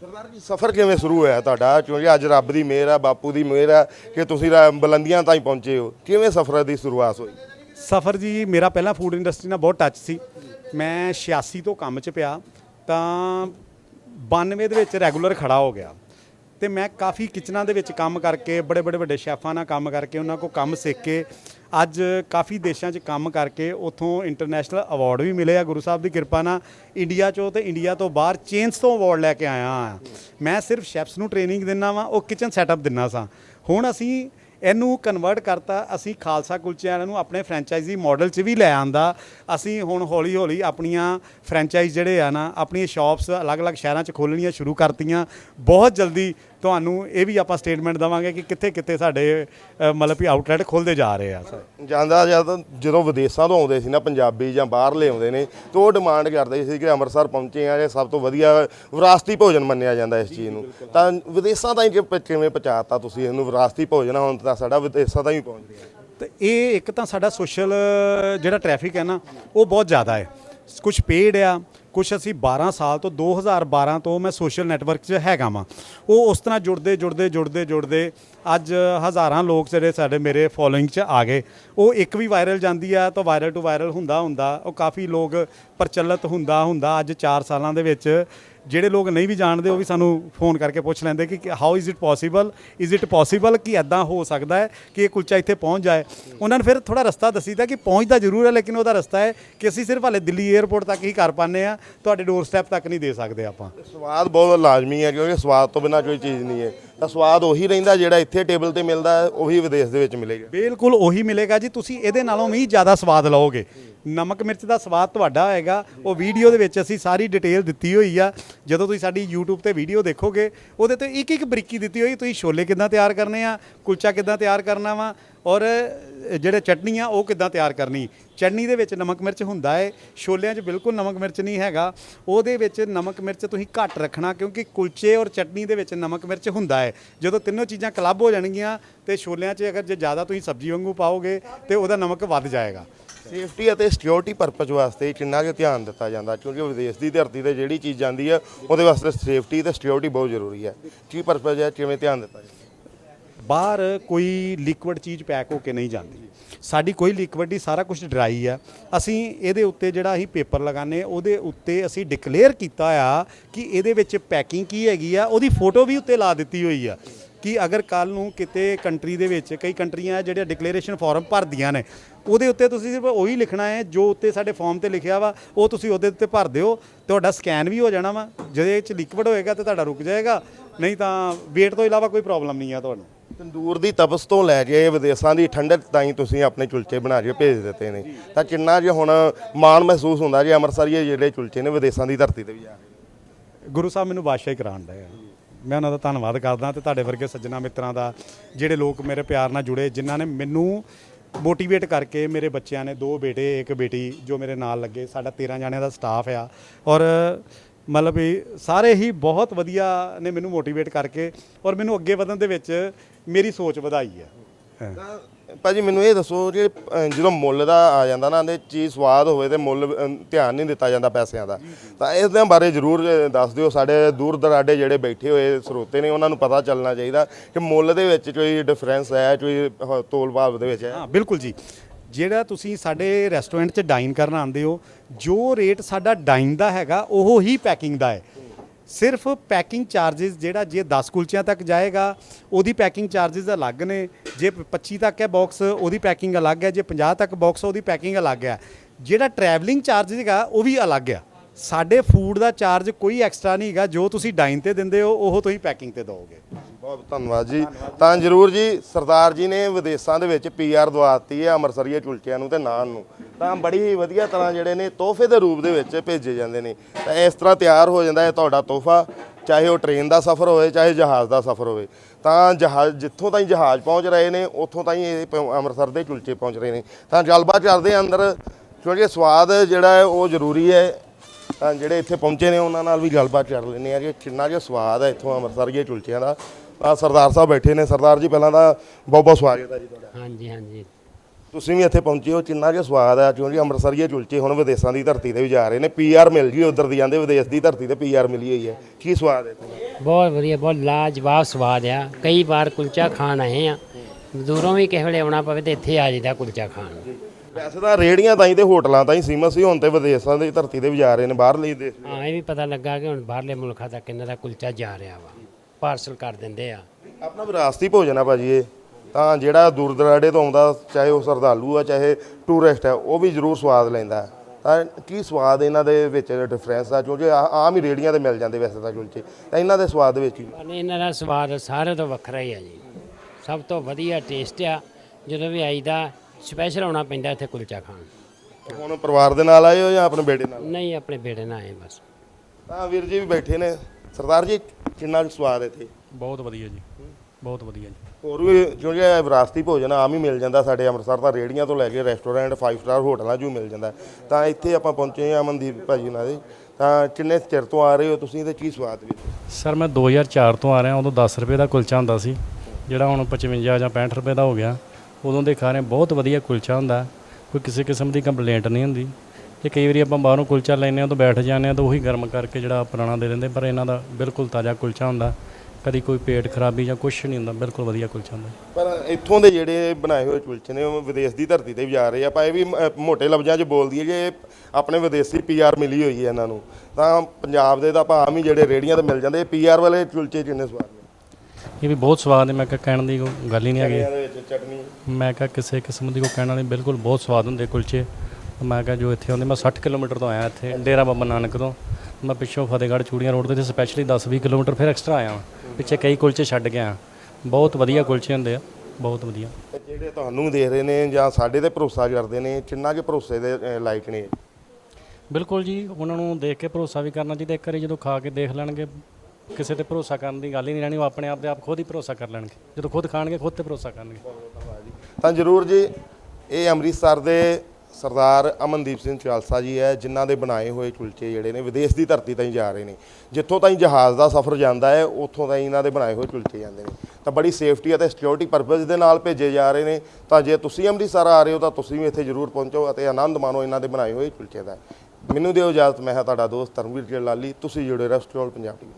ਸਰਦਾਰ ਜੀ ਸਫ਼ਰ ਕਿਵੇਂ ਸ਼ੁਰੂ ਹੋਇਆ ਤੁਹਾਡਾ? ਕਿਉਂਕਿ ਅੱਜ ਰੱਬ ਦੀ ਮਿਹਰ ਆ ਬਾਪੂ ਦੀ ਮਿਹਰ ਆ ਕਿ ਤੁਸੀਂ ਰਾ- ਬੁਲੰਦੀਆਂ ਤਾਈਂ ਪਹੁੰਚੇ ਹੋ। ਕਿਵੇਂ ਸਫ਼ਰ ਦੀ ਸ਼ੁਰੂਆਤ ਹੋਈ? ਸਫਰ ਜੀ ਮੇਰਾ ਪਹਿਲਾਂ ਫੂਡ ਇੰਡਸਟਰੀ ਨਾਲ ਬਹੁਤ ਟੱਚ ਸੀ। ਮੈਂ 86 ਤੋਂ ਕੰਮ 'ਚ ਪਿਆ ਤਾਂ 92 ਦੇ ਵਿੱਚ ਰੈਗੂਲਰ ਖੜਾ ਹੋ ਗਿਆ। ਤੇ ਮੈਂ ਕਾਫੀ ਕਿਚਨਾਂ ਦੇ ਵਿੱਚ ਕੰਮ ਕਰਕੇ ਬੜੇ ਬੜੇ ਵੱਡੇ ਸ਼ੈਫਾਂ ਨਾਲ ਕੰਮ ਕਰਕੇ ਉਹਨਾਂ ਕੋਲ ਕੰਮ ਸਿੱਖ ਕੇ ਅੱਜ ਕਾਫੀ ਦੇਸ਼ਾਂ 'ਚ ਕੰਮ ਕਰਕੇ ਉਥੋਂ ਇੰਟਰਨੈਸ਼ਨਲ ਅਵਾਰਡ ਵੀ ਮਿਲੇ ਆ, ਗੁਰੂ ਸਾਹਿਬ ਦੀ ਕਿਰਪਾ ਨਾਲ। ਇੰਡੀਆ 'ਚੋਂ ਤੇ ਇੰਡੀਆ ਤੋਂ ਬਾਹਰ ਚੇਨਸ ਤੋਂ ਅਵਾਰਡ ਲੈ ਕੇ ਆਇਆ ਹਾਂ। ਮੈਂ ਸਿਰਫ ਸ਼ੈਫਸ ਨੂੰ ਟ੍ਰੇਨਿੰਗ ਦਿੰਦਾ ਵਾਂ, ਉਹ ਕਿਚਨ ਸੈਟਅਪ ਦਿੰਦਾ ਸਾਂ। ਹੁਣ ਅਸੀਂ ਇਹਨੂੰ ਕਨਵਰਟ ਕਰਤਾ, ਅਸੀਂ ਖਾਲਸਾ ਕੁਲਚਿਆਂ ਨੂੰ ਆਪਣੇ ਫਰੈਂਚਾਈਜ਼ੀ ਮਾਡਲ 'ਚ ਵੀ ਲੈ ਆਂਦਾ। ਅਸੀਂ ਹੁਣ ਹੌਲੀ ਹੌਲੀ ਆਪਣੀਆਂ ਫਰੈਂਚਾਈਜ਼ ਜਿਹੜੇ ਆ ਨਾ, ਆਪਣੀਆਂ ਸ਼ਾਪਸ ਅਲੱਗ-ਅਲੱਗ ਸ਼ਹਿਰਾਂ 'ਚ ਖੋਲ੍ਹਣੀਆਂ ਸ਼ੁਰੂ ਕਰਤੀਆਂ। ਬਹੁਤ ਜਲਦੀ ਤੁਹਾਨੂੰ ਇਹ ਵੀ ਆਪਾਂ ਸਟੇਟਮੈਂਟ ਦਵਾਂਗੇ ਕਿ ਕਿੱਥੇ ਕਿੱਥੇ ਸਾਡੇ ਅ, ਮਤਲਬ ਕਿ ਆਊਟਲੈਟ ਖੁੱਲਦੇ ਜਾ ਰਹੇ ਆ ਜਾਂਦਾ ਜਦ ਜਦੋਂ ਵਿਦੇਸ਼ਾਂ ਤੋਂ ਆਉਂਦੇ ਸੀ ਨਾ ਪੰਜਾਬੀ ਜਾਂ ਬਾਹਰਲੇ ਆਉਂਦੇ ਨੇ ਤੇ ਉਹ ਡਿਮਾਂਡ ਕਰਦੇ ਸੀ ਕਿ ਅੰਮ੍ਰਿਤਸਰ ਪਹੁੰਚੇ ਆ ਜੇ ਸਭ ਤੋਂ ਵਧੀਆ ਵਿਰਾਸਤੀ ਭੋਜਨ ਮੰਨਿਆ ਜਾਂਦਾ ਇਸ ਚੀਜ਼ ਨੂੰ। ਤਾਂ ਵਿਦੇਸ਼ਾਂ ਕਿ- ਕਿਵੇਂ ਪਹੁੰਚਾਤਾ ਤੁਸੀਂ ਇਹਨੂੰ ਵਿਰਾਸਤੀ ਭੋਜਨ? ਆ, ਹੁਣ ਤਾਂ ਸਾਡਾ ਵਿਦੇਸ਼ਾਂ ਤਾਈਂ ਪਹੁੰਚ ਰਿਹਾ ਤੇ ਇਹ ਇੱਕ ਤਾਂ ਸਾਡਾ ਸੋਸ਼ਲ ਜਿਹੜਾ ਟ੍ਰੈਫਿਕ ਹੈ ਨਾ ਉਹ ਬਹੁਤ ਜ਼ਿਆਦਾ ਹੈ। ਕੁਝ ਪੇਡ ਆ ਕੁਝ ਅਸੀਂ 12 ਸਾਲ ਤੋਂ 2012 ਤੋਂ ਮੈਂ ਸੋਸ਼ਲ ਨੈਟਵਰਕ 'ਚ ਹੈਗਾ ਵਾਂ। ਉਹ ਉਸ ਤਰ੍ਹਾਂ ਜੁੜਦੇ ਜੁੜਦੇ ਜੁੜਦੇ ਜੁੜਦੇ ਅੱਜ ਹਜ਼ਾਰਾਂ ਲੋਕ ਜਿਹੜੇ ਸਾਡੇ ਮੇਰੇ ਫੋਲੋਇੰਗ 'ਚ ਆ ਗਏ। ਉਹ ਇੱਕ ਵੀ ਵਾਇਰਲ ਜਾਂਦੀ ਆ ਤਾਂ ਵਾਇਰਲ ਟੂ ਵਾਇਰਲ ਹੁੰਦਾ ਹੁੰਦਾ। ਉਹ ਕਾਫੀ ਲੋਕ ਪ੍ਰਚਲਿਤ ਹੁੰਦਾ ਹੁੰਦਾ ਅੱਜ 4 ਸਾਲਾਂ ਦੇ ਵਿੱਚ। ਜਿਹੜੇ ਲੋਕ ਨਹੀਂ ਵੀ ਜਾਣਦੇ, ਉਹ ਵੀ ਸਾਨੂੰ ਫੋਨ ਕਰਕੇ ਪੁੱਛ ਲੈਂਦੇ ਕਿ how is it possible is it possible ਕਿ ਐਦਾਂ ਹੋ ਸਕਦਾ ਹੈ ਕਿ ਇਹ ਕੁਲਚਾ ਇੱਥੇ ਪਹੁੰਚ ਜਾਏ? ਉਹਨਾਂ ਨੇ ਫਿਰ ਥੋੜਾ ਰਸਤਾ ਦੱਸੀਦਾ ਕਿ ਪਹੁੰਚਦਾ ਜ਼ਰੂਰ ਹੈ, ਲੇਕਿਨ ਉਹਦਾ ਰਸਤਾ ਹੈ ਕਿ ਅਸੀਂ ਸਿਰਫ ਹਾਲੇ ਦਿੱਲੀ 에ਅਰਪੋਰਟ ਤੱਕ ਹੀ ਕਰ ਪਾਉਂਦੇ ਆ ਤੁਹਾਡੇ ਡੋਰ ਸਟੈਪ ਤੱਕ ਨਹੀਂ ਦੇ ਸਕਦੇ ਆਪਾਂ। ਸਵਾਦ ਬਹੁਤ ਲਾਜ਼ਮੀ ਹੈ, ਕਿਉਂਕਿ ਸਵਾਦ ਤੋਂ ਬਿਨਾ ਕੋਈ ਚੀਜ਼ ਨਹੀਂ ਹੈ। ਤਾਂ ਸਵਾਦ ਉਹੀ ਰਹਿੰਦਾ ਜਿਹੜਾ ਇੱਥੇ ਟੇਬਲ ਤੇ ਮਿਲਦਾ, ਉਹੀ ਵਿਦੇਸ਼ ਦੇ ਵਿੱਚ ਮਿਲੇਗਾ। ਬਿਲਕੁਲ ਉਹੀ ਮਿਲੇਗਾ ਜੀ। ਤੁਸੀਂ ਇਹਦੇ ਨਾਲੋਂ ਵੀ ਜ਼ਿਆਦਾ ਸਵਾਦ ਲਓਗੇ। ਨਮਕ ਮਿਰਚ ਦਾ ਸਵਾਦ ਤੁਹਾਡਾ ਹੋਏਗਾ ਉਹ ਵੀਡੀਓ ਦੇ ਵਿੱਚ ਅਸੀਂ ਸਾਰੀ ਡਿਟੇਲ ਦਿੱਤੀ ਹੋਈ ਆ। ਜਦੋਂ ਤੁਸੀਂ ਸਾਡੀ YouTube ਤੇ ਵੀਡੀਓ ਦੇਖੋਗੇ, ਉਹਦੇ ਤੇ ਇੱਕ ਇੱਕ ਬਰੀਕੀ ਦਿੱਤੀ ਹੋਈ। ਤੁਸੀਂ ਛੋਲੇ ਕਿੱਦਾਂ ਤਿਆਰ ਕਰਨੇ ਆ, ਕੁਲਚਾ ਕਿੱਦਾਂ ਤਿਆਰ ਕਰਨਾ ਵਾ ਔਰ ਜਿਹੜੇ ਚਟਨੀ ਆ, ਉਹ ਕਿੱਦਾਂ ਤਿਆਰ ਕਰਨੀ? ਚਟਨੀ ਦੇ ਵਿੱਚ ਨਮਕ ਮਿਰਚ ਹੁੰਦਾ ਹੈ ਛੋਲਿਆਂ 'ਚ ਬਿਲਕੁਲ ਨਮਕ ਮਿਰਚ ਨਹੀਂ ਹੈਗਾ। ਉਹਦੇ ਵਿੱਚ ਨਮਕ ਮਿਰਚ ਤੁਸੀਂ ਘੱਟ ਰੱਖਣਾ, ਕਿਉਂਕਿ ਕੁਲਚੇ ਔਰ ਚਟਨੀ ਦੇ ਵਿੱਚ ਨਮਕ ਮਿਰਚ ਹੁੰਦਾ ਹੈ ਜਦੋਂ ਤਿੰਨੋਂ ਚੀਜ਼ਾਂ ਕਲੱਬ ਹੋ ਜਾਣਗੀਆਂ, ਤੇ ਛੋਲਿਆਂ 'ਚ ਅਗਰ ਜੇ ਜ਼ਿਆਦਾ ਤੁਸੀਂ ਸਬਜ਼ੀ ਵਾਂਗੂ ਪਾਓਗੇ, ਤੇ ਉਹਦਾ ਨਮਕ ਵੱਧ ਜਾਏਗਾ। ਸੇਫਟੀ ਅਤੇ ਸਿਕਿਉਰਿਟੀ ਪਰਪਸ ਵਾਸਤੇ ਕਿੰਨਾ ਕੁ ਧਿਆਨ ਦਿੱਤਾ ਜਾਂਦਾ? ਕਿਉਂਕਿ ਵਿਦੇਸ਼ ਦੀ ਧਰਤੀ ਤੇ ਜਿਹੜੀ ਚੀਜ਼ ਜਾਂਦੀ ਹੈ ਉਹਦੇ ਵਾਸਤੇ ਸੇਫਟੀ ਤੇ ਸਿਕਿਉਰਿਟੀ ਬਹੁਤ ਜ਼ਰੂਰੀ ਹੈ। ਕੀ ਪਰਪਸ ਹੈ? ਕਿਵੇਂ ਧਿਆਨ ਦਿੱਤਾ ਜਾਂਦਾ? ਬਾਹਰ ਕੋਈ ਲਿਕਵਿਡ ਚੀਜ਼ ਪੈਕ ਹੋ ਕੇ ਨਹੀਂ ਜਾਂਦੀ। ਸਾਡੀ ਕੋਈ ਲਿਕਵਿਡ ਨਹੀਂ, ਸਾਰਾ ਕੁਝ ਡਰਾਈ ਆ। ਅਸੀਂ ਇਹਦੇ ਉੱਤੇ ਜਿਹੜਾ ਅਸੀਂ ਪੇਪਰ ਲਗਾਣੇ ਉਹਦੇ ਉੱਤੇ ਅਸੀਂ ਡਿਕਲੇਅਰ ਕੀਤਾ ਆ ਕਿ ਇਹਦੇ ਵਿੱਚ ਪੈਕਿੰਗ ਕੀ ਹੈਗੀ ਆ, ਉਹਦੀ ਫੋਟੋ ਵੀ ਉੱਤੇ ਲਾ ਦਿੱਤੀ ਹੋਈ ਆ ਕਿ ਅਗਰ ਕੱਲ ਨੂੰ ਕਿਤੇ ਕੰਟਰੀ ਦੇ ਵਿੱਚ ਕਈ ਕੰਟਰੀਆਂ ਜਿਹੜੇ ਡਿਕਲੇਰੇਸ਼ਨ ਫਾਰਮ ਭਰਦੀਆਂ ਨੇ, ਉਹਦੇ ਉੱਤੇ ਤੁਸੀਂ ਸਿਰਫ ਉਹੀ ਲਿਖਣਾ ਹੈ ਜੋ ਉੱਤੇ ਸਾਡੇ ਫਾਰਮ ਤੇ ਲਿਖਿਆ ਵਾ, ਉਹ ਤੁਸੀਂ ਉਹਦੇ ਉੱਤੇ ਭਰ ਦਿਓ, ਤੁਹਾਡਾ ਸਕੈਨ ਵੀ ਹੋ ਜਾਣਾ ਵਾ। ਜਿਹਦੇ ਵਿੱਚ ਲਿਕਵਿਡ ਹੋਏਗਾ ਤੇ ਤੁਹਾਡਾ ਰੁਕ ਜਾਏਗਾ, ਨਹੀਂ ਤਾਂ ਵੇਟ ਤੋਂ ਇਲਾਵਾ ਕੋਈ ਪ੍ਰੋਬਲਮ ਨਹੀਂ ਆ ਤੁਹਾਨੂੰ। ਤੰਦੂਰ ਦੀ ਤਪਸ ਤੋਂ ਲੈ ਕੇ ਵਿਦੇਸ਼ਾਂ ਦੀ ਠੰਡਕ ਤਾਈਂ ਤੁਸੀਂ ਆਪਣੇ ਚੁਲਚੇ ਬਣਾ ਕੇ ਭੇਜ ਦਿੱਤੇ ਨੇ। ਤਾਂ ਕਿੰਨਾ ਜੇ ਹੁਣ ਮਾਣ ਮਹਿਸੂਸ ਹੁੰਦਾ ਜੇ ਅੰਮ੍ਰਿਤਸਰੀਏ ਜਿਹੜੇ ਚੁਲਚੇ ਨੇ ਵਿਦੇਸ਼ਾਂ ਦੀ ਧਰਤੀ ਤੇ ਵੀ ਆ ਰਹੇ ਗੁਰੂ ਸਾਹਿਬ, ਮੈਨੂੰ ਬਾਦਸ਼ਾਹੀ ਕਰਾਉਣ ਦਾ ਮੈਂ ਉਹਨਾਂ ਦਾ ਧੰਨਵਾਦ ਕਰਦਾ ਤੇ ਤੁਹਾਡੇ ਵਰਗੇ ਸੱਜਣਾ ਮਿੱਤਰਾਂ ਦਾ, ਜਿਹੜੇ ਲੋਕ ਮੇਰੇ ਪਿਆਰ ਨਾਲ ਜੁੜੇ, ਜਿਨ੍ਹਾਂ ਨੇ ਮੈਨੂੰ ਮੋਟੀਵੇਟ ਕਰਕੇ ਮੇਰੇ ਬੱਚਿਆਂ ਨੇ ਦੋ ਬੇਟੇ, ਇੱਕ ਬੇਟੀ ਜੋ ਮੇਰੇ ਨਾਲ ਲੱਗੇ, ਸਾਡਾ 13 ਜਣਿਆਂ ਦਾ ਸਟਾਫ ਆ। ਔਰ ਮਤਲਬ ਇਹ ਸਾਰੇ ਹੀ ਬਹੁਤ ਵਧੀਆ ਨੇ ਮੈਨੂੰ ਮੋਟੀਵੇਟ ਕਰਕੇ ਔਰ ਮੈਨੂੰ ਅੱਗੇ ਵਧਣ ਦੇ ਵਿੱਚ ਮੇਰੀ ਸੋਚ ਵਧਾਈ ਹੈ। ਤਾਂ ਭਾਜੀ ਮੈਨੂੰ ਇਹ ਦੱਸੋ ਜੇ ਜਦੋਂ ਮੁੱਲ ਦਾ ਆ ਜਾਂਦਾ ਨਾ ਇਹਦੇ ਚੀਜ਼ ਸਵਾਦ ਹੋਵੇ ਤੇ ਮੁੱਲ ਧਿਆਨ ਨਹੀਂ ਦਿੱਤਾ ਜਾਂਦਾ ਪੈਸਿਆਂ ਦਾ ਤਾਂ ਇਸ ਦੇ ਬਾਰੇ ਜ਼ਰੂਰ ਅ, ਦੱਸ ਦਿਓ। ਸਾਡੇ ਦੂਰ ਦਰਾਡੇ ਜਿਹੜੇ ਬੈਠੇ ਹੋਏ ਸਰੋਤੇ ਨੇ ਉਹਨਾਂ ਨੂੰ ਪਤਾ ਚੱਲਣਾ ਚਾਹੀਦਾ ਕਿ ਮੁੱਲ ਦੇ ਵਿੱਚ ਕੋਈ ਡਿਫਰੈਂਸ ਹੈ ਕੋਈ ਤੋਲ ਭਾਵ ਦੇ ਵਿੱਚ ਹੈ। ਹਾਂ ਬਿਲਕੁਲ ਜੀ। ਜਿਹੜਾ ਤੁਸੀਂ ਸਾਡੇ ਰੈਸਟੋਰੈਂਟ 'ਚ ਡਾਈਨ ਕਰਨ ਆਉਂਦੇ ਹੋ, ਜੋ ਰੇਟ ਸਾਡਾ ਡਾਈਨ ਦਾ ਹੈਗਾ, ਉਹ ਹੀ ਪੈਕਿੰਗ ਦਾ ਹੈ। ਸਿਰਫ ਪੈਕਿੰਗ ਚਾਰजेस ਜਿਹੜਾ ਜੇ 10 ਕੁਲਚਿਆਂ ਤੱਕ ਜਾਏਗਾ, ਉਹਦੀ ਪੈਕਿੰਗ ਚਾਰजेस ਅਲੱਗ ਨੇ। ਜੇ 25 ਤੱਕ ਹੈ ਬਾਕਸ ਉਹਦੀ ਪੈਕਿੰਗ ਅਲੱਗ ਹੈ। ਜੇ 50 ਤੱਕ ਬਾਕਸ ਉਹਦੀ ਪੈਕਿੰਗ ਅਲੱਗ ਹੈ। ਜਿਹੜਾ ਟਰੈਵਲਿੰਗ ਚਾਰजेस ਹੈਗਾ, ਉਹ ਵੀ ਅਲੱਗ ਹੈ। ਸਾਡੇ ਫੂਡ ਦਾ ਚਾਰਜ ਕੋਈ ਐਕਸਟਰਾ ਨਹੀਂ ਹੈਗਾ। ਜੋ ਤੁਸੀਂ ਡਾਈਨ ਤੇ ਦਿੰਦੇ ਹੋ, ਉਹ ਤੁਸੀਂ ਪੈਕਿੰਗ ਤੇ ਦਿਓਗੇ। ਬਹੁਤ ਧੰਨਵਾਦ ਜੀ। ਤਾਂ ਜਰੂਰ ਜੀ, ਸਰਦਾਰ ਜੀ ਨੇ ਵਿਦੇਸ਼ਾਂ ਦੇ ਵਿੱਚ ਪੀਆਰ ਦਵਾਤੀ ਹੈ ਅੰਮ੍ਰਿਤਸਰੀਏ ਕੁਲਚਿਆਂ ਨੂੰ ਤੇ ਨਾਨ ਨੂੰ। ਤਾਂ ਬੜੀ ਹੀ ਵਧੀਆ ਤਰ੍ਹਾਂ ਜਿਹੜੇ ਨੇ ਤੋਹਫੇ ਦੇ ਰੂਪ ਦੇ ਵਿੱਚ ਭੇਜੇ ਜਾਂਦੇ ਨੇ। ਤਾਂ ਇਸ ਤਰ੍ਹਾਂ ਤਿਆਰ ਹੋ ਜਾਂਦਾ ਹੈ ਤੁਹਾਡਾ ਤੋਹਫਾ, ਚਾਹੇ ਉਹ ਟ੍ਰੇਨ ਦਾ ਸਫ਼ਰ ਹੋਵੇ, ਚਾਹੇ ਜਹਾਜ਼ ਦਾ ਸਫ਼ਰ ਹੋਵੇ। ਤਾਂ ਜਹਾਜ਼, ਜਿੱਥੋਂ ਤਾਈਂ ਜਹਾਜ਼ ਪਹੁੰਚ ਰਹੇ ਨੇ, ਉੱਥੋਂ ਤਾਈਂ ਇਹ ਪ- ਅੰਮ੍ਰਿਤਸਰ ਦੇ ਕੁਲਚੇ ਪਹੁੰਚ ਰਹੇ ਨੇ। ਤਾਂ ਗੱਲਬਾਤ ਕਰਦੇ ਹਾਂ ਅੰਦਰ। ਕਿਉਂਕਿ ਸਵਾਦ ਜਿਹੜਾ ਹੈ, ਉਹ ਜ਼ਰੂਰੀ ਹੈ। ਤਾਂ ਜਿਹੜੇ ਇੱਥੇ ਪਹੁੰਚੇ ਨੇ ਉਹਨਾਂ ਨਾਲ ਵੀ ਗੱਲਬਾਤ ਕਰ ਲੈਂਦੇ ਆ ਕਿ ਕਿੰਨਾ ਜਿਹਾ ਸਵਾਦ ਹੈ ਇੱਥੋਂ ਅੰਮ੍ਰਿਤਸਰੀਏ ਕੁਲਚਿਆਂ ਦਾ। ਆ ਸਰਦਾਰ ਸਾਹਿਬ ਬੈਠੇ ਨੇ। ਸਰਦਾਰ ਜੀ ਪਹਿਲਾਂ ਤਾਂ ਬਹੁਤ ਬਹੁਤ ਸਵਾਗਤ ਹੈ ਜੀ ਤੁਹਾਡਾ। ਹਾਂਜੀ ਹਾਂਜੀ। ਤੁਸੀਂ ਵੀ ਇੱਥੇ ਪਹੁੰਚੇ ਹੋ ਕਿੰਨਾ ਜਿਹਾ ਸਵਾਦ ਹੈ ਕਿਉਂਕਿ ਅੰਮ੍ਰਿਤਸਰੀਏ ਕੁਲਚੇ ਹੁਣ ਵਿਦੇਸ਼ਾਂ ਦੀ ਧਰਤੀ ਤੇ ਵੀ ਜਾ ਰਹੇ ਨੇ। ਪੀਆਰ ਮਿਲ ਗਈ ਉਧਰ ਦੀ ਜਾਂਦੇ ਵਿਦੇਸ਼ ਦੀ ਧਰਤੀ ਤੇ ਪੀਆਰ ਮਿਲੀ ਹੋਈ ਹੈ। ਕੀ ਸਵਾਦ ਹੈ ਦਾ? ਬਹੁਤ ਵਧੀਆ ਬਹੁਤ ਲਾਜਵਾਬ ਸਵਾਦ ਆ। ਕਈ ਵਾਰ ਕੁਲਚਾ ਖਾਣ ਆਏ ਆ। ਦੂਰੋਂ ਵੀ ਕਿਸੇ ਵੇਲੇ ਆਉਣਾ ਪਵੇ ਤੇ ਇੱਥੇ ਆ ਜਾਈਦਾ ਕੁਲਚਾ ਖਾਣ। ਵੈਸੇ ਤਾਂ ਰੇੜੀਆਂ ਤਾਈਂ ਤੇ ਹੋਟਲਾਂ ਤਾਈਂ ਸੀਮਤ ਸੀ ਹੁਣ ਤੇ ਵਿਦੇਸ਼ਾਂ ਦੀ ਧਰਤੀ ਤੇ ਵੀ ਜਾ ਰਹੇ ਨੇ ਬਾਹਰਲੇ ਦੇਸ਼ ਵੀ। ਹਾਂ ਇਹ ਵੀ ਪਤਾ ਲੱਗਾ ਕਿ ਹੁਣ ਬਾਹਰਲੇ ਮੁਲਕਾਂ ਤੱਕ ਇਹਨਾਂ ਦਾ ਕੁਲਚਾ ਜਾ ਰਿਹਾ ਵਾ ਪਾਰਸਲ ਕਰ ਦਿੰਦੇ ਆ। ਆਪਣਾ ਵਿਰਾਸਤੀ ਭੋਜਨ ਆ ਭਾਜੀ ਇਹ ਤਾਂ ਜਿਹੜਾ ਦੂਰ ਦਰਾਡੇ ਤੋਂ ਆਉਂਦਾ ਚਾਹੇ ਉਹ ਸਰਦਾਲੂ ਆ ਚਾਹੇ ਟੂਰਿਸਟ ਹੈ ਉਹ ਵੀ ਜ਼ਰੂਰ ਸਵਾਦ ਲੈਂਦਾ। ਹੈ। ਤਾਂ ਕੀ ਸਵਾਦ ਇਹਨਾਂ ਦੇ ਵਿੱਚ ਡਿਫਰੈਂਸ ਆ? ਕਿਉਂਕਿ ਆ- ਆਮ ਹੀ ਰੇੜੀਆਂ ਤੇ ਮਿਲ ਜਾਂਦੇ ਵੈਸੇ ਤਾਂ ਕੁਲਚੇ। ਤਾਂ ਇਹਨਾਂ ਦੇ ਸਵਾਦ ਵਿੱਚ ਪਰ ਇਹਨਾਂ ਦਾ ਸਵਾਦ ਸਾਰੇ ਤੋਂ ਵੱਖਰਾ ਹੀ ਆ ਜੀ। ਸਭ ਤੋਂ ਵਧੀਆ ਟੇਸਟ ਆ ਜਦੋਂ ਵੀ ਆਈਦਾ ਸਪੈਸ਼ਲ ਆਉਣਾ ਪੈਂਦਾ ਇੱਥੇ ਕੁਲਚਾ ਖਾਣ। ਹੁਣ ਪਰਿਵਾਰ ਦੇ ਨਾਲ ਆਏ ਹੋ ਜਾਂ ਆਪਣੇ ਬੇਟੇ ਨਾਲ? ਨਹੀਂ ਆਪਣੇ ਬੇਟੇ ਨਾਲ ਆਏ ਬਸ। ਤਾਂ ਵੀਰ ਜੀ ਵੀ ਬੈਠੇ ਨੇ। ਸਰਦਾਰ ਜੀ ਕਿੰਨਾ ਕੁ ਸਵਾਦ ਹੈ ਇੱਥੇ? ਬਹੁਤ ਵਧੀਆ ਜੀ। ਬਹੁਤ ਵਧੀਆ ਜੀ। ਹੋਰ ਵੀ ਕਿਉਂਕਿ ਇਹ ਵਿਰਾਸਤੀ ਭੋਜਨ ਆਮ ਹੀ ਮਿਲ ਜਾਂਦਾ ਸਾਡੇ ਅੰਮ੍ਰਿਤਸਰ ਤਾਂ ਰੇੜੀਆਂ ਤੋਂ ਲੈ ਕੇ ਰੈਸਟੋਰੈਂਟ 5 ਸਟਾਰ ਹੋਟਲਾਂ 'ਚ ਵੀ ਮਿਲ ਜਾਂਦਾ। ਤਾਂ ਇੱਥੇ ਆਪਾਂ ਪਹੁੰਚੇ ਹਾਂ ਅਮਨਦੀਪ ਭਾਜੀ ਨਾਲ ਦੇ ਤਾਂ ਕਿੰਨੇ ਚਿਰ ਤੋਂ ਆ ਰਹੇ ਹੋ ਤੁਸੀਂ ਤੇ ਕੀ ਸਵਾਦ ਵੀ ਸਰ ਮੈਂ 2004 ਤੋਂ ਆ ਰਿਹਾ। ਉਦੋਂ 10 ਰੁਪਏ ਦਾ ਕੁਲਚਾ ਹੁੰਦਾ ਸੀ ਜਿਹੜਾ ਹੁਣ 55 ਜਾਂ 65 ਰੁਪਏ ਦਾ ਹੋ ਗਿਆ। ਉਦੋਂ ਦੇ ਖਾ ਰਹੇ ਹਾਂ ਬਹੁਤ ਵਧੀਆ ਕੁਲਚਾ ਹੁੰਦਾ। ਕੋਈ ਕਿਸੇ ਕਿਸਮ ਦੀ ਕੰਪਲੇਂਟ ਨਹੀਂ ਹੁੰਦੀ। ਤੇ ਕਈ ਵਾਰੀ ਆਪਾਂ ਬਾਹਰੋਂ ਕੁਲਚਾ ਲੈਂਦੇ ਹਾਂ ਤਾਂ ਬੈਠ ਜਾਂਦੇ ਹਾਂ ਤਾਂ ਉਹੀ ਗਰਮ ਕਰਕੇ ਜਿਹੜਾ ਪੁਰਾਣਾ ਦੇ ਦਿੰਦੇ, ਪਰ ਇਹਨਾਂ ਦਾ ਬਿਲਕੁਲ ਤਾਜ਼ਾ ਕੁਲਚਾ ਹੁੰਦਾ। ਕਦੀ ਕੋਈ ਪੇਟ ਖਰਾਬੀ ਜਾਂ ਕੁਝ ਨਹੀਂ ਹੁੰਦਾ, ਬਿਲਕੁਲ ਵਧੀਆ ਕੁਲਚਾ ਹੁੰਦਾ। ਪਰ ਇੱਥੋਂ ਦੇ ਜਿਹੜੇ ਬਣਾਏ ਹੋਏ ਕੁਲਚੇ ਨੇ, ਉਹ ਵਿਦੇਸ਼ ਦੀ ਧਰਤੀ ਤੇ ਵੀ ਜਾ ਰਹੇ ਆ। ਆਪਾਂ ਇਹ ਵੀ ਮ ਮੋٹے ਲਫ਼ਜ਼ਾਂ 'ਚ ਬੋਲ ਦਈਏ ਕਿ ਆਪਣੇ ਵਿਦੇਸ਼ੀ ਪੀਆਰ ਮਿਲੀ ਹੋਈ ਹੈ ਇਹਨਾਂ ਨੂੰ। ਤਾਂ ਪੰਜਾਬ ਦੇ ਤਾਂ ਆਪਾਂ ਆਮ ਹੀ ਜਿਹੜੇ ਰੇੜੀਆਂ ਤੇ ਮਿਲ ਜਾਂਦੇ ਪੀਆਰ ਵਾਲੇ ਕੁਲਚੇ ਜਿੰਨੇ ਸਵਾਦ ਨੇ। ਇਹ ਵੀ ਬਹੁਤ ਸਵਾਦ ਹੈ ਮੈਂ ਕਿਹਾ ਕਹਿਣ ਦੀ ਕੋਈ ਗੱਲ ਹੀ ਨਹੀਂ ਹੈਗੀ। ਇਹਨਾਂ ਦੇ ਵਿੱਚ ਚਟਨੀ। ਮੈਂ ਕਿਹਾ ਕਿਸੇ ਕਿਸਮ ਦੀ ਕੋਈ ਕਹਿਣ ਵਾਲੀ ਬਿਲਕੁਲ ਬਹੁਤ ਸਵਾਦ ਹੁੰਦੇ ਕੁਲਚੇ। ਮੈਂ ਕਿਹਾ ਜੋ ਇੱਥੇ ਆਉਂਦੇ ਮੈਂ 60 ਕਿਲੋਮੀਟਰ ਤੋਂ ਆਇਆ ਇੱਥੇ ਡੇਰਾ ਬਾਬਾ ਨਾਨਕ ਤੋਂ। ਮੈਂ ਪਿੱਛੋਂ ਫਤਿਹਗੜ੍ਹ ਚੂੜੀਆਂ ਰੋਡ ਤੇ ਸਪੈਸ਼ਲੀ 10-20 ਕਿਲੋਮੀਟਰ ਫਿਰ ਐਕਸਟਰਾ ਆਇਆ ਪਿੱਛੇ ਕਈ ਕੁਲਚੇ ਛੱਡ ਗਿਆ ਬਹੁਤ ਵਧੀਆ ਕੁਲਚੇ ਹੁੰਦੇ ਆ ਬਹੁਤ ਵਧੀਆ। ਜਿਹੜੇ ਤੁਹਾਨੂੰ ਦੇਖ ਰਹੇ ਨੇ ਜਾਂ ਸਾਡੇ ਤੇ ਭਰੋਸਾ ਕਰਦੇ ਨੇ ਕਿੰਨਾ ਕੁ ਭਰੋਸੇ ਦੇ ਲਾਇਕ ਨੇ ਬਿਲਕੁਲ ਜੀ ਉਹਨਾਂ ਨੂੰ ਦੇਖ ਕੇ ਭਰੋਸਾ ਵੀ ਕਰਨਾ ਚਾਹੀਦਾ ਇੱਕ ਵਾਰੀ ਜਦੋਂ ਖਾ ਕੇ ਦੇਖ ਲੈਣਗੇ ਕਿਸੇ ਤੇ ਭਰੋਸਾ ਕਰਨ ਦੀ ਗੱਲ ਹੀ ਨਹੀਂ ਰਹਿਣੀ, ਉਹ ਆਪਣੇ ਆਪ ਦੇ ਆਪ ਖੁਦ ਹੀ ਭਰੋਸਾ ਕਰ ਲੈਣਗੇ। ਜਦੋਂ ਖੁਦ ਖਾਣਗੇ, ਖੁਦ ਤੇ ਭਰੋਸਾ ਕਰਨਗੇ। ਤਾਂ ਜਰੂਰ ਜੀ, ਇਹ ਅੰਮ੍ਰਿਤਸਰ ਦੇ ਸਰਦਾਰ ਅਮਨਦੀਪ ਸਿੰਘ ਚਾਲਸਾ ਜੀ ਹੈ, ਜਿਨ੍ਹਾਂ ਦੇ ਬਣਾਏ ਹੋਏ ਕੁਲਚੇ ਜਿਹੜੇ ਨੇ, ਵਿਦੇਸ਼ ਦੀ ਧਰਤੀ ਤਾਈਂ ਜਾ ਰਹੇ ਨੇ। ਜਿੱਥੋਂ ਤਾਈਂ ਜਹਾਜ਼ ਦਾ ਸਫ਼ਰ ਜਾਂਦਾ ਹੈ, ਉੱਥੋਂ ਤਾਈਂ ਇਹਨਾਂ ਦੇ ਬਣਾਏ ਹੋਏ ਕੁਲਚੇ ਜਾਂਦੇ ਨੇ। ਤਾਂ ਬੜੀ ਸੇਫਟੀ ਅਤੇ ਸਿਕਿਉਰਿਟੀ ਪਰਪਸ ਦੇ ਨਾਲ ਭੇਜੇ ਜਾ ਰਹੇ ਨੇ। ਤਾਂ ਜੇ ਤੁਸੀਂ ਅੰਮ੍ਰਿਤਸਰ ਆ ਰਹੇ ਹੋ, ਤਾਂ ਤੁਸੀਂ ਵੀ ਇੱਥੇ ਜਰੂਰ ਪਹੁੰਚੋ ਅਤੇ ਆਨੰਦ ਮਾਣੋ ਇਹਨਾਂ ਦੇ ਬਣਾਏ ਹੋਏ ਕੁਲਚੇ ਦਾ। ਮੈਨੂੰ ਦਿਓ ਇਜਾਜ਼ਤ, ਮੈਂ ਹਾਂ ਤੁਹਾਡਾ ਦੋਸਤ ਧਰਮਵੀਰ ਜੀ ਲਾਲੀ, ਤੁਸੀਂ ਜੁੜੇ ਰਹੋ ਸਟੋਲ ਪੰਜਾਬ ਟੀਵੀ।